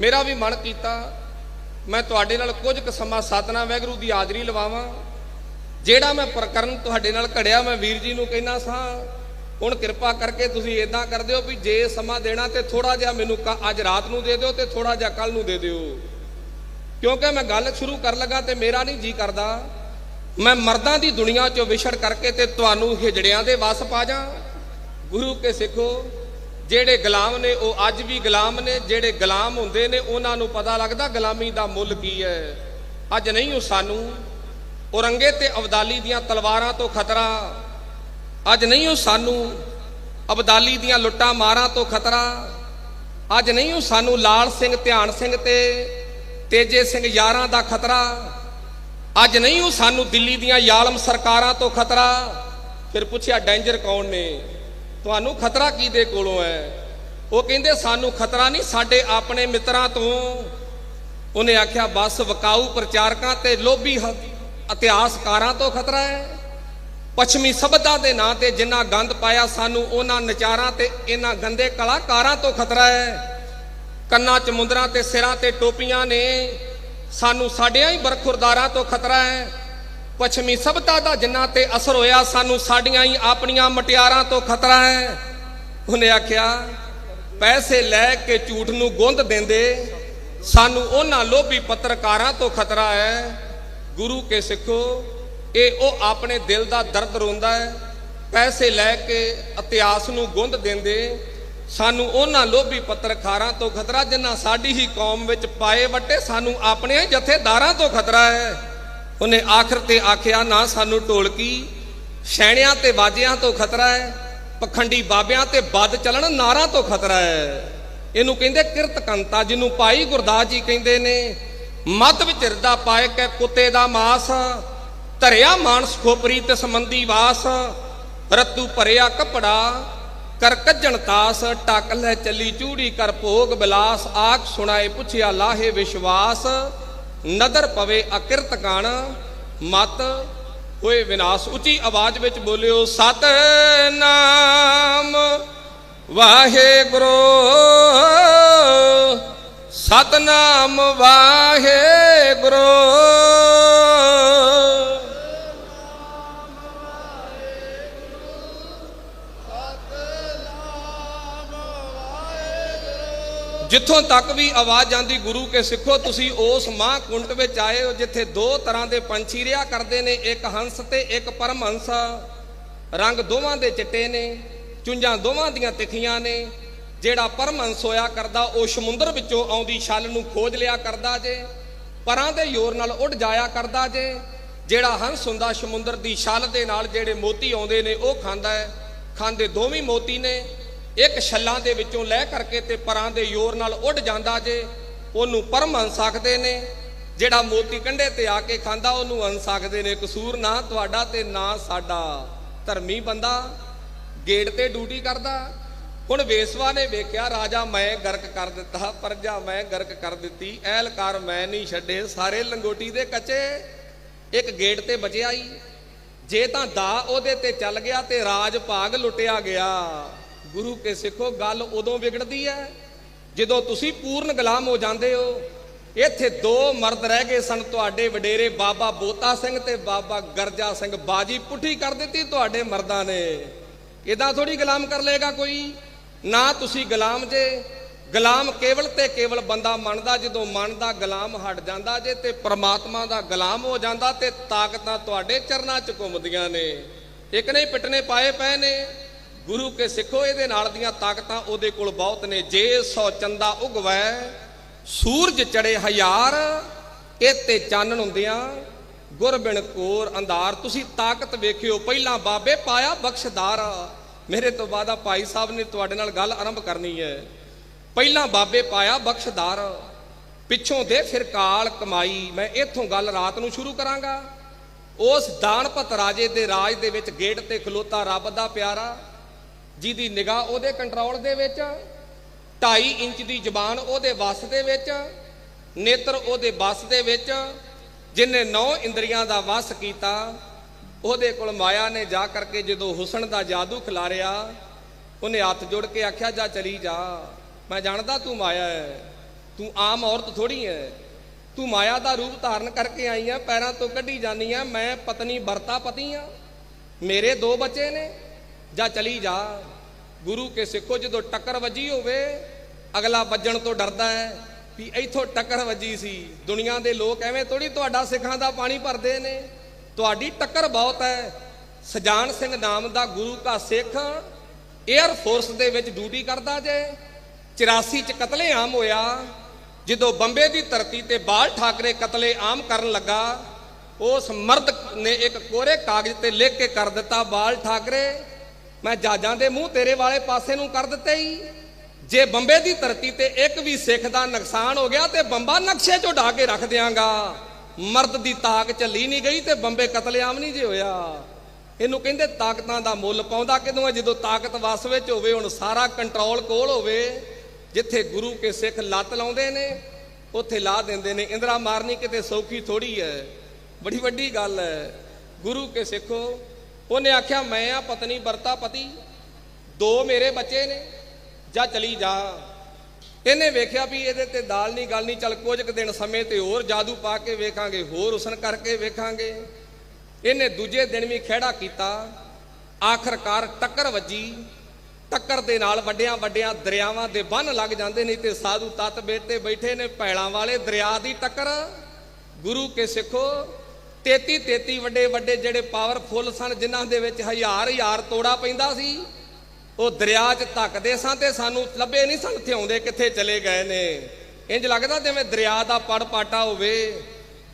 ਮੇਰਾ ਵੀ ਮਨ ਕੀਤਾ, ਮੈਂ ਤੁਹਾਡੇ ਨਾਲ ਕੁਝ ਕੁ ਸਮਾਂ ਸਾਧਨਾ ਵੈਗਰੂ ਦੀ ਹਾਜ਼ਰੀ ਲਵਾਵਾਂ। ਜਿਹੜਾ ਮੈਂ ਪ੍ਰਕਰਨ ਤੁਹਾਡੇ ਨਾਲ ਘੜਿਆ, ਮੈਂ ਵੀਰ ਜੀ ਨੂੰ ਕਹਿਣਾ ਸਾਂ, ਹੁਣ ਕਿਰਪਾ ਕਰਕੇ ਤੁਸੀਂ ਇਦਾਂ ਕਰ ਦਿਓ ਵੀ ਜੇ ਸਮਾਂ ਦੇਣਾ ਤੇ ਥੋੜਾ ਜਿਹਾ ਮੈਨੂੰ ਕ- ਅੱਜ ਰਾਤ ਨੂੰ ਦੇ ਦਿਓ ਤੇ ਥੋੜਾ ਜਿਹਾ ਕੱਲ ਨੂੰ ਦੇ ਦਿਓ। ਕਿਉਂਕਿ ਮੈਂ ਗੱਲ ਸ਼ੁਰੂ ਕਰਨ ਲੱਗਾ ਤੇ ਮੇਰਾ ਨਹੀਂ ਜੀ ਕਰਦਾ। ਮੈਂ ਮਰਦਾਂ ਦੀ ਦੁਨੀਆ ਚੋਂ ਵਿਛੜ ਕਰਕੇ ਤੇ ਤੁਹਾਨੂੰ ਹਿਜੜਿਆਂ ਦੇ ਵਸ ਪਾ ਜਾ। ਗੁਰੂ ਕੇ ਸਿੱਖੋ, ਜਿਹੜੇ ਗੁਲਾਮ ਨੇ, ਉਹ ਅੱਜ ਵੀ ਗੁਲਾਮ ਨੇ, ਜਿਹੜੇ ਗੁਲਾਮ ਹੁੰਦੇ ਨੇ, ਉਹਨਾਂ ਨੂੰ ਪਤਾ ਲੱਗਦਾ ਗੁਲਾਮੀ ਦਾ ਮੁੱਲ ਕੀ ਹੈ। ਅੱਜ ਨਹੀਂ ਉਹ ਸਾਨੂੰ ਔਰੰਗੇ ਤੇ ਅਬਦਾਲੀ ਦੀਆਂ ਤਲਵਾਰਾਂ ਤੋਂ ਖਤਰਾ। ਅੱਜ ਨਹੀਂ ਉਹ ਸਾਨੂੰ ਅਬਦਾਲੀ ਦੀਆਂ ਲੁੱਟਾਂ ਮਾਰਾਂ ਤੋਂ ਖਤਰਾ। ਅੱਜ ਨਹੀਂ ਉਹ ਸਾਨੂੰ ਲਾਲ ਸਿੰਘ, ਧਿਆਨ ਸਿੰਘ ਤੇ ਤੇਜੇ ਸਿੰਘ ਯਾਰਾਂ ਦਾ ਖਤਰਾ। ਅੱਜ ਨਹੀਂ ਉਹ ਸਾਨੂੰ ਦਿੱਲੀ ਦੀਆਂ ਯਾਲਮ ਸਰਕਾਰਾਂ ਤੋਂ ਖਤਰਾ। ਫਿਰ ਪੁੱਛਿਆ, ਡੈਂਜਰ ਕੌਣ ਨੇ? ਤੁਹਾਨੂੰ ਖਤਰਾ ਕਿਹਦੇ ਕੋਲੋਂ ਹੈ? ਉਹ ਕਹਿੰਦੇ, ਸਾਨੂੰ ਖਤਰਾ ਨਹੀਂ, ਸਾਡੇ ਆਪਣੇ ਮਿੱਤਰਾਂ ਤੋਂ। ਉਹਨੇ ਆਖਿਆ, ਬਸ ਵਕਾਊ ਪ੍ਰਚਾਰਕਾਂ ਤੇ ਲੋਭੀ ਇਤਿਹਾਸਕਾਰਾਂ ਤੋਂ ਖਤਰਾ ਹੈ। ਪੱਛਮੀ ਸਭਿਅਤਾ ਦੇ ਨਾਂ ਤੇ ਜਿੰਨਾ ਗੰਦ ਪਾਇਆ ਸਾਨੂੰ, ਉਹਨਾਂ ਨਚਾਰਾਂ ਤੇ ਇਹਨਾਂ ਗੰਦੇ ਕਲਾਕਾਰਾਂ ਤੋਂ ਖਤਰਾ ਹੈ। ਕੰਨਾਂ 'ਚ ਮੁੰਦਰਾਂ ਤੇ ਸਿਰਾਂ ਤੇ ਟੋਪੀਆਂ ਨੇ, ਸਾਨੂੰ ਸਾਡਿਆਂ ਹੀ ਬਰਖੁਰਦਾਰਾਂ ਤੋਂ ਖਤਰਾ ਹੈ। ਪੱਛਮੀ ਸਭਿਅਤਾ ਦਾ ਜਿੰਨਾ ਤੇ ਅਸਰ ਹੋਇਆ, ਸਾਨੂੰ ਸਾਡੀਆਂ ਹੀ ਆਪਣੀਆਂ ਮਟਿਆਰਾਂ ਤੋਂ ਖਤਰਾ ਹੈ। ਉਹਨੇ ਆਖਿਆ, ਪੈਸੇ ਲੈ ਕੇ ਝੂਠ ਨੂੰ ਗੁੰਦ ਦਿੰਦੇ, ਸਾਨੂੰ ਉਹਨਾਂ ਲੋਭੀ ਪੱਤਰਕਾਰਾਂ ਤੋਂ ਖਤਰਾ ਹੈ। ਗੁਰੂ ਕੇ ਸਿੱਖੋ, ਇਹ ਉਹ ਆਪਣੇ ਦਿਲ ਦਾ ਦਰਦ ਰੋਂਦਾ ਹੈ, ਪੈਸੇ ਲੈ ਕੇ ਇਤਿਹਾਸ ਨੂੰ ਗੁੰਦ ਦਿੰਦੇ, ਸਾਨੂੰ ਉਹਨਾਂ ਲੋਭੀ ਪੱਤਰਕਾਰਾਂ ਤੋਂ ਖਤਰਾ ਜਿਨ੍ਹਾਂ ਸਾਡੀ ਹੀ ਕੌਮ ਵਿੱਚ ਪਾਏ ਵੱਟੇ, ਸਾਨੂੰ ਆਪਣੇ ਜਥੇਦਾਰਾਂ ਤੋਂ ਖਤਰਾ ਹੈ। ਉਹਨੇ ਆਖਰ ਤੇ ਆਖਿਆ, ਨਾ ਸਾਨੂੰ ਢੋਲਕੀ, ਸ਼ੈਣਿਆਂ ਤੇ ਬਾਜਿਆਂ ਤੋਂ ਖਤਰਾ ਹੈ, ਪਖੰਡੀ ਬਾਬਿਆਂ ਤੇ ਵੱਧ ਚੱਲਣ ਨਾਰਾਂ ਤੋਂ ਖਤਰਾ ਹੈ। ਇਹਨੂੰ ਕਹਿੰਦੇ ਕਿਰਤ ਕੰਤਾ, ਜਿਹਨੂੰ ਭਾਈ ਗੁਰਦਾਸ ਜੀ ਕਹਿੰਦੇ ਨੇ ਮੱਧ ਵਿਚਰਦਾ ਹਿਰਦਾ ਪਾਏ ਕੁੱਤੇ ਦਾ ਮਾਸ, ਧਰਿਆ ਮਾਨਸ ਖੋਪਰੀ ਤੇ ਸੰਬੰਧੀ ਵਾਸ, ਰਤੂ ਭਰਿਆ ਕਪੜਾ, ਕਰ ਕੱਜਣ ਤਾਸ, ਟੱਕ ਲੈ ਚੱਲੀ ਚੂੜੀ, ਕਰ ਭੋਗ ਬਿਲਾਸ, ਆਖ ਸੁਣਾਏ ਪੁੱਛਿਆ ਲਾਹੇ ਵਿਸ਼ਵਾਸ, ਨਦਰ ਪਵੇ ਅਕਿਰਤ ਗਣ ਮਤ ਹੋਏ ਵਿਨਾਸ਼। ਉੱਚੀ ਆਵਾਜ਼ ਵਿੱਚ ਬੋਲਿਓ ਸਤ ਨਾਮ ਵਾਹਿਗੁਰੂ। ਸਤਨਾਮ ਵਾਹਿਗੁਰੂ। ਜਿੱਥੋਂ ਤੱਕ ਵੀ ਆਵਾਜ਼ ਜਾਂਦੀ ਗੁਰੂ ਕੇ ਸਿੱਖੋ, ਤੁਸੀਂ ਉਸ ਮਾਂ ਕੁੰਟ ਵਿੱਚ ਆਏ ਹੋ ਜਿੱਥੇ ਦੋ ਤਰ੍ਹਾਂ ਦੇ ਪੰਛੀ ਰਿਆ ਕਰਦੇ ਨੇ, ਇੱਕ ਹੰਸ ਤੇ ਇੱਕ ਪਰਮਹੰਸ ਰੰਗ ਦੋਵਾਂ ਦੇ ਚਿੱਟੇ ਨੇ, ਚੁੰਝਾਂ ਦੋਵਾਂ ਦੀਆਂ ਤਿੱਖੀਆਂ ਨੇ ਜਿਹੜਾ ਪਰਮਹੰਸ ਹੋਇਆ ਕਰਦਾ, ਉਹ ਸਮੁੰਦਰ ਵਿੱਚੋਂ ਆਉਂਦੀ ਛਲ ਨੂੰ ਖੋਜ ਲਿਆ ਕਰਦਾ ਜੇ, ਪਰਾਂ ਦੇ ਯੋਰ ਨਾਲ ਉੱਡ ਜਾਇਆ ਕਰਦਾ ਜੇ, ਜਿਹੜਾ ਹੰਸ ਹੁੰਦਾ ਸਮੁੰਦਰ ਦੀ ਛਲ ਦੇ ਨਾਲ ਜਿਹੜੇ ਮੋਤੀ ਆਉਂਦੇ ਨੇ, ਉਹ ਖਾਂਦਾ ਹੈ। ਖਾਂਦੇ ਦੋਵੇਂ ਮੋਤੀ ਨੇ, ਇੱਕ ਛੱਲਾਂ ਦੇ ਵਿੱਚੋਂ ਲੈ ਕਰਕੇ ਤੇ ਪਰਾਂ ਦੇ ਯੋਰ ਨਾਲ ਉੱਡ ਜਾਂਦਾ ਜੇ, ਉਹਨੂੰ ਪਰਮਹੰਸ ਆਖਦੇ ਨੇ। ਜਿਹੜਾ ਮੋਤੀ ਕੰਢੇ ਤੇ ਆ ਕੇ ਖਾਂਦਾ, ਉਹਨੂੰ ਹੰਸ ਆਖਦੇ ਨੇ, ਕਸੂਰ ਨਾ ਤੁਹਾਡਾ ਤੇ ਨਾ ਸਾਡਾ ਧਰਮੀ ਬੰਦਾ ਗੇਟ ਤੇ ਡਿਊਟੀ ਕਰਦਾ ਹੁਣ ਵੇਸਵਾ ਨੇ ਵੇਖਿਆ, ਰਾਜਾ ਮੈਂ ਗਰਕ ਕਰ ਦਿੱਤਾ, ਪਰਜਾ ਮੈਂ ਗਰਕ ਕਰ ਦਿੱਤੀ, ਐਲਕਾਰ ਮੈਂ ਨਹੀਂ ਛੱਡੇ, ਸਾਰੇ ਲੰਗੋਟੀ ਦੇ ਕੱਚੇ, ਇੱਕ ਗੇਟ ਤੇ ਬਚਿਆ ਹੀ। ਜੇ ਤਾਂ ਦਾ ਉਹਦੇ ਤੇ ਚੱਲ ਗਿਆ ਤੇ ਰਾਜ ਭਾਗ ਲੁੱਟਿਆ ਗਿਆ। ਗੁਰੂ ਕੇ ਸਿੱਖੋ, ਗੱਲ ਉਦੋਂ ਵਿਗੜਦੀ ਹੈ, ਜਦੋਂ ਤੁਸੀਂ ਪੂਰਨ ਗੁਲਾਮ ਹੋ ਜਾਂਦੇ ਹੋ। ਇੱਥੇ ਦੋ ਮਰਦ ਰਹਿ ਗਏ ਸਨ ਤੁਹਾਡੇ ਵਡੇਰੇ, ਬਾਬਾ ਬੋਤਾ ਸਿੰਘ ਤੇ ਬਾਬਾ ਗਰਜਾ ਸਿੰਘ। ਬਾਜੀ ਪੁੱਠੀ ਕਰ ਦਿੱਤੀ ਤੁਹਾਡੇ ਮਰਦਾਂ ਨੇ। ਇਦਾਂ ਥੋੜੀ ਗੁਲਾਮ ਕਰ ਲਏਗਾ ਕੋਈ। ਨਾ ਤੁਸੀਂ ਗੁਲਾਮ ਜੇ। ਗੁਲਾਮ ਕੇਵਲ ਤੇ ਕੇਵਲ ਬੰਦਾ ਮੰਨਦਾ, ਜਦੋਂ ਮਨ ਦਾ ਗੁਲਾਮ ਹਟ ਜਾਂਦਾ ਜੇ ਤੇ ਪ੍ਰਮਾਤਮਾ ਦਾ ਗੁਲਾਮ ਹੋ ਜਾਂਦਾ ਤੇ ਤਾਕਤਾਂ ਤੁਹਾਡੇ ਚਰਨਾਂ 'ਚ ਘੁੰਮਦੀਆਂ ਨੇ। ਇੱਕ ਨਹੀਂ ਪਿੱਟਨੇ ਪਾਏ ਪਏ ਨੇ। ਗੁਰੂ ਕੇ ਸਿੱਖੋ ਇਹਦੇ ਨਾਲ ਦੀਆਂ ਤਾਕਤਾਂ, ਉਹਦੇ ਕੋਲ ਬਹੁਤ ਨੇ। ਜੇ ਸੌ ਚੰਦਾ ਉਗਵੈ, ਸੂਰਜ ਚੜੇ ਹਜ਼ਾਰ ਇਹ ਤੇ ਚਾਨਣ ਹੁੰਦਿਆਂ ਗੁਰਬਿਨ ਕੋਰ ਅੰਧਾਰ। ਤੁਸੀਂ ਤਾਕਤ ਵੇਖਿਓ, ਪਹਿਲਾਂ ਬਾਬੇ ਪਾਇਆ ਬਖਸ਼ਦਾਰ। ਮੇਰੇ ਤੋਂ ਬਾਅਦ ਆ ਭਾਈ ਸਾਹਿਬ ਨੇ ਤੁਹਾਡੇ ਨਾਲ ਗੱਲ ਆਰੰਭ ਕਰਨੀ ਹੈ। ਪਹਿਲਾਂ ਬਾਬੇ ਪਾਇਆ ਬਖਸ਼ਦਾਰ, ਪਿੱਛੋਂ ਦੇ ਫਿਰ ਕਾਲ ਕਮਾਈ। ਮੈਂ ਇੱਥੋਂ ਗੱਲ ਰਾਤ ਨੂੰ ਸ਼ੁਰੂ ਕਰਾਂਗਾ। ਉਸ ਦਾਨਪਤ ਰਾਜੇ ਦੇ ਰਾਜ ਦੇ ਵਿੱਚ ਗੇਟ ਤੇ ਖਲੋਤਾ ਰੱਬ ਦਾ ਪਿਆਰਾ, ਜਿਹਦੀ ਨਿਗਾਹ ਉਹਦੇ ਕੰਟਰੋਲ ਦੇ ਵਿੱਚ 2.5 ਇੰਚ ਦੀ ਜ਼ਬਾਨ ਉਹਦੇ ਵੱਸ ਦੇ ਵਿੱਚ, ਨੇਤਰ ਉਹਦੇ ਵੱਸ ਦੇ ਵਿੱਚ, ਜਿਨੇ ਨੌ ਇੰਦਰੀਆਂ ਦਾ ਵਸ ਕੀਤਾ ਉਹਦੇ ਕੋਲ ਮਾਇਆ ਨੇ ਜਾ ਕਰਕੇ ਜਦੋਂ ਹੁਸਨ ਦਾ ਜਾਦੂ ਖਿਲਾਰਿਆ, ਉਹਨੇ ਹੱਥ ਜੋੜ ਕੇ ਆਖਿਆ, ਜਾ ਚਲੀ ਜਾ। ਮੈਂ ਜਾਣਦਾ ਤੂੰ ਮਾਇਆ ਹੈ ਤੂੰ ਆਮ ਔਰਤ ਥੋੜੀ ਹੈ ਤੂੰ ਮਾਇਆ ਦਾ ਰੂਪ ਧਾਰਨ ਕਰਕੇ ਆਈ ਆ ਪੈਰਾਂ ਤੋਂ ਕੱਢੀ ਜਾਨੀ ਆ ਮੈਂ ਪਤਨੀ ਵਰਤਾ ਪਤੀ ਆ। ਮੇਰੇ ਦੋ ਬੱਚੇ ਨੇ। ਜਾਂ ਚਲੀ ਜਾ। ਗੁਰੂ ਕੇ ਸਿੱਖੋ ਜਦੋਂ ਟੱਕਰ ਵੱਜੀ ਹੋਵੇ, ਅਗਲਾ ਵੱਜਣ ਤੋਂ ਡਰਦਾ ਹੈ ਵੀ ਇੱਥੋਂ ਟੱਕਰ ਵੱਜੀ ਸੀ। ਦੁਨੀਆ ਦੇ ਲੋਕ ਐਵੇਂ ਥੋੜੀ ਤੁਹਾਡਾ ਸਿੱਖਾਂ ਦਾ ਪਾਣੀ ਭਰਦੇ ਨੇ। ਤੁਹਾਡੀ ਟੱਕਰ ਬਹੁਤ ਹੈ। ਸਜਾਨ ਸਿੰਘ ਨਾਮ ਦਾ ਗੁਰੂ ਕਾ ਸਿੱਖ 에ਅਰ ਫੋਰਸ ਦੇ ਵਿੱਚ ਡਿਊਟੀ ਕਰਦਾ ਜੇ। 84 ਚ ਕਤਲੇਆਮ ਹੋਇਆ। ਜਦੋਂ ਬੰਬੇ ਦੀ ਧਰਤੀ ਤੇ ਬਾਲ ਠਾਕਰੇ ਕਤਲੇਆਮ ਕਰਨ ਲੱਗਾ, ਉਸ ਮਰਦ ਨੇ ਇੱਕ ਕੋਰੇ ਕਾਗਜ਼ ਤੇ ਲਿਖ ਕੇ ਕਰ ਦਿੱਤਾ, ਬਾਲ ਠਾਕਰੇ, ਮੈਂ ਜਾਜਾਂ ਦੇ ਮੂੰਹ ਤੇਰੇ ਵਾਲੇ ਪਾਸੇ ਨੂੰ ਕਰ ਦਿੱਤੇ ਹੀ ਜੇ ਬੰਬੇ ਦੀ ਧਰਤੀ ਤੇ ਇੱਕ ਵੀ ਸਿੱਖ ਦਾ ਨੁਕਸਾਨ ਹੋ ਗਿਆ ਤੇ ਬੰਬਾ ਨਕਸ਼ੇ 'ਚੋਂ ਢਾ ਕੇ ਰੱਖ ਦਿਆਂਗਾ। ਮਰਦ ਦੀ ਤਾਕ ਚੱਲੀ ਨਹੀਂ ਗਈ ਤੇ ਬੰਬੇ ਕਤਲੇਆਮ ਨਹੀਂ ਜੇ ਹੋਇਆ। ਇਹਨੂੰ ਕਹਿੰਦੇ ਤਾਕਤਾਂ ਦਾ ਮੁੱਲ ਪਾਉਂਦਾ ਕਿਦੋਂ ਹੈ? ਜਦੋਂ ਤਾਕਤ ਵਸ ਵਿੱਚ ਹੋਵੇ, ਹੁਣ ਸਾਰਾ ਕੰਟਰੋਲ ਕੋਲ ਹੋਵੇ, ਜਿੱਥੇ ਗੁਰੂ ਕੇ ਸਿੱਖ ਲੱਤ ਲਾਉਂਦੇ ਨੇ, ਉੱਥੇ ਲਾ ਦਿੰਦੇ ਨੇ। ਇੰਦਰਾ ਮਾਰਨੀ ਕਿਤੇ ਸੌਖੀ ਥੋੜੀ ਹੈ। ਬੜੀ ਵੱਡੀ ਗੱਲ ਹੈ। ਗੁਰੂ ਕੇ ਸਿੱਖੋ, ਉਹਨੇ ਆਖਿਆ, ਮੈਂ ਆ ਪਤਨੀ, ਵਰਤਾ ਪਤੀ, ਦੋ ਮੇਰੇ ਬੱਚੇ ਨੇ, ਜਾ ਚਲੀ ਜਾ। ਇਹਨੇ ਵੇਖਿਆ ਵੀ ਇਹਦੇ ਤੇ ਦਾਲ ਨਹੀਂ, ਗੱਲ ਨਹੀਂ, ਚੱਲ ਕੁਝ ਕੁ ਦਿਨ ਸਮੇਂ ਤੇ ਹੋਰ ਜਾਦੂ ਪਾ ਕੇ ਵੇਖਾਂਗੇ, ਹੋਰ ਹੁਸਨ ਕਰਕੇ ਵੇਖਾਂਗੇ। ਇਹਨੇ ਦੂਜੇ ਦਿਨ ਵੀ ਖਿਹੜਾ ਕੀਤਾ। ਆਖਰਕਾਰ ਟੱਕਰ ਵੱਜੀ। ਟੱਕਰ ਦੇ ਨਾਲ ਵੱਡਿਆਂ ਵੱਡਿਆਂ ਦਰਿਆਵਾਂ ਦੇ ਬੰਨ ਲੱਗ ਜਾਂਦੇ ਨਹੀਂ ਤੇ ਸਾਧੂ ਤਤ ਬੇਟੇ ਬੈਠੇ ਨੇ ਪੈਲਾਂ ਵਾਲੇ ਦਰਿਆ ਦੀ ਟੱਕਰ। ਗੁਰੂ ਕੇ ਸਿੱਖੋ 33 33 ਵੱਡੇ ਵੱਡੇ ਜਿਹੜੇ ਪਾਵਰਫੁੱਲ ਸਨ, ਜਿਨ੍ਹਾਂ ਦੇ ਵਿੱਚ ਹਜ਼ਾਰ ਹਜ਼ਾਰ ਤੋੜਾ ਪੈਂਦਾ ਸੀ। ਉਹ ਦਰਿਆ 'ਚ ਧੱਕਦੇ ਸਾਂ ਤੇ ਸਾਨੂੰ ਲੱਭੇ ਨਹੀਂ ਸਨ ਥਿਆਉਂਦੇ ਕਿੱਥੇ ਚਲੇ ਗਏ ਨੇ। ਇੰਜ ਲੱਗਦਾ ਜਿਵੇਂ ਦਰਿਆ ਦਾ ਪੜ ਪਾਟਾ ਹੋਵੇ,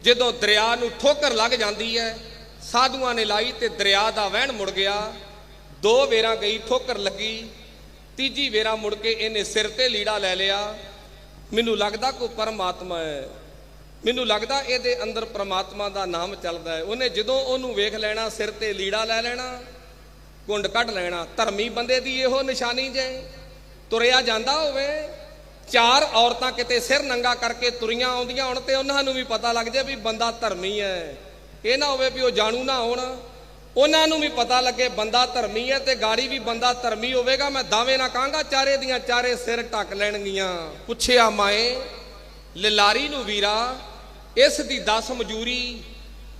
ਜਦੋਂ ਦਰਿਆ ਨੂੰ ਠੋਕਰ ਲੱਗ ਜਾਂਦੀ ਹੈ, ਸਾਧੂਆਂ ਨੇ ਲਾਈ ਤੇ ਦਰਿਆ ਦਾ ਵਹਿਣ ਮੁੜ ਗਿਆ। ਦੋ ਵੇਰਾਂ ਗਈ, ਠੋਕਰ ਲੱਗੀ। ਤੀਜੀ ਵੇਰਾ ਮੁੜ ਕੇ ਇਹਨੇ ਸਿਰ ਤੇ ਲੀੜਾ ਲੈ ਲਿਆ। ਮੈਨੂੰ ਲੱਗਦਾ ਕੋਈ ਪਰਮਾਤਮਾ ਹੈ। ਮੈਨੂੰ ਲੱਗਦਾ ਇਹਦੇ ਅੰਦਰ ਪਰਮਾਤਮਾ ਦਾ ਨਾਮ ਚੱਲਦਾ ਹੈ। ਉਹਨੇ ਜਦੋਂ ਉਹਨੂੰ ਵੇਖ ਲੈਣਾ, ਸਿਰ ਤੇ ਲੀੜਾ ਲੈ ਲੈਣਾ ਗੁੰਡ ਕੱਢ ਲੈਣਾ। ਧਰਮੀ ਬੰਦੇ ਦੀ ਇਹੋ ਨਿਸ਼ਾਨੀ ਜੇ। ਤੁਰਿਆ ਜਾਂਦਾ ਹੋਵੇ। ਚਾਰ ਔਰਤਾਂ ਕਿਤੇ ਸਿਰ ਨੰਗਾ ਕਰਕੇ ਤੁਰੀਆਂ ਆਉਂਦੀਆਂ ਹੁਣ ਤੇ ਉਹਨਾਂ ਨੂੰ ਵੀ ਪਤਾ ਲੱਗ ਜਾਏ ਵੀ ਬੰਦਾ ਧਰਮੀ ਹੈ। ਇਹ ਨਾ ਹੋਵੇ ਵੀ ਉਹ ਜਾਣੂ ਨਾ ਹੋਣ। ਉਹਨਾਂ ਨੂੰ ਵੀ ਪਤਾ ਲੱਗੇ ਬੰਦਾ ਧਰਮੀ ਹੈ ਤੇ ਗਾੜੀ ਵੀ ਬੰਦਾ ਧਰਮੀ ਹੋਵੇਗਾ। ਮੈਂ ਦਾਅਵੇ ਨਾ ਕਹਾਂਗਾ, ਚਾਰੇ ਦੀਆਂ ਚਾਰੇ ਸਿਰ ਢੱਕ ਲੈਣਗੀਆਂ। ਪੁੱਛਿਆ ਮਾਏ, ਲਿਲਾਰੀ ਨੂੰ ਵੀਰਾ, ਇਸ ਦੀ 10 ਮਜੂਰੀ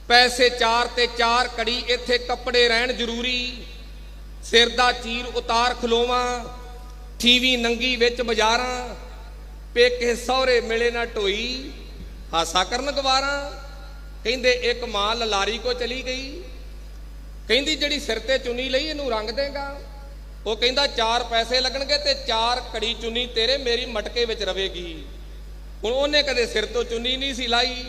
ਪੈਸੇ ਚਾਰ ਤੇ ਚਾਰ ਕੜੀ, ਇੱਥੇ ਕੱਪੜੇ ਰਹਿਣ ਜ਼ਰੂਰੀ। ਸਿਰ ਦਾ ਚੀਰ ਉਤਾਰ ਖਲੋਵਾਂ, ਟੀਵੀ ਨੰਗੀ ਵਿੱਚ ਬਾਜ਼ਾਰਾਂ, ਪੇਕੇ ਸਹੁਰੇ ਮਿਲੇ ਨਾ ਢੋਈ, ਹਾਸਾ ਕਰਨ ਗਵਾਰਾਂ। ਕਹਿੰਦੇ ਇੱਕ ਮਾਂ ਲਲਾਰੀ ਕੋ ਚਲੀ ਗਈ। ਕਹਿੰਦੀ ਜਿਹੜੀ ਸਿਰ ਤੇ ਚੁੰਨੀ ਲਈ ਇਹਨੂੰ ਰੰਗ ਦੇਗਾ। ਉਹ ਕਹਿੰਦਾ ਚਾਰ ਪੈਸੇ ਲੱਗਣਗੇ ਤੇ ਚਾਰ ਕੜੀ ਚੁੰਨੀ ਤੇਰੇ ਮੇਰੀ ਮਟਕੇ ਵਿੱਚ ਰਵੇਗੀ। ਹੁਣ ਉਹਨੇ ਕਦੇ ਸਿਰ ਤੋਂ ਚੁੰਨੀ ਨਹੀਂ ਸੀ ਲਾਈ।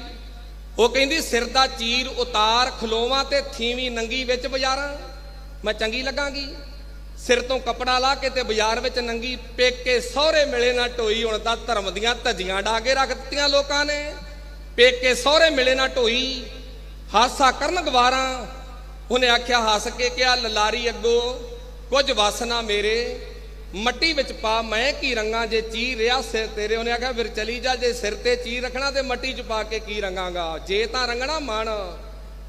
ਉਹ ਕਹਿੰਦੀ ਸਿਰ ਦਾ ਚੀਰ ਉਤਾਰ ਖਲੋਵਾਂ ਤੇ ਥੀਵੀਂ ਨੰਗੀ ਵਿੱਚ ਬਾਜ਼ਾਰਾਂ। ਮੈਂ ਚੰਗੀ ਲੱਗਾਂਗੀ। ਸਿਰ ਤੋਂ ਕੱਪੜਾ ਲਾ ਕੇ ਤੇ ਬਾਜ਼ਾਰ ਵਿੱਚ ਨੰਗੀ ਪੇਕੇ ਸਹੁਰੇ ਮਿਲੇ ਨਾ ਢੋਈ, ਹੁਣ ਤਾਂ ਧਰਮ ਦੀਆਂ ਧੱਜੀਆਂ ਢਾ ਕੇ ਰੱਖ ਦਿੱਤੀਆਂ ਲੋਕਾਂ ਨੇ। ਪੇਕੇ ਸਹੁਰੇ ਮਿਲੇ ਨਾ ਢੋਈ, ਹਾਸਾ ਕਰਨ ਗਵਾਰਾਂ। ਉਹਨੇ ਆਖਿਆ, ਹੱਸ ਕੇ ਕਿਹਾ ਲਲਾਰੀ ਅੱਗੋ, ਕੁਝ ਵਾਸਨਾ ਮੇਰੇ। ਮੱਟੀ ਵਿੱਚ ਪਾ, ਮੈਂ ਕੀ ਰੰਗਾਂ ਜੇ ਚੀ ਰਿਆ ਸਿਰ ਤੇਰੇ। ਉਹਨੇ ਆਖਿਆ, ਫਿਰ ਚਲੀ ਜਾ, ਜੇ ਸਿਰ ਤੇ ਚੀ ਰੱਖਣਾ ਤੇ ਮੱਟੀ 'ਚ ਪਾ ਕੇ ਕੀ ਰੰਗਾਂਗਾ? ਜੇ ਤਾਂ ਰੰਗਣਾ ਮਨ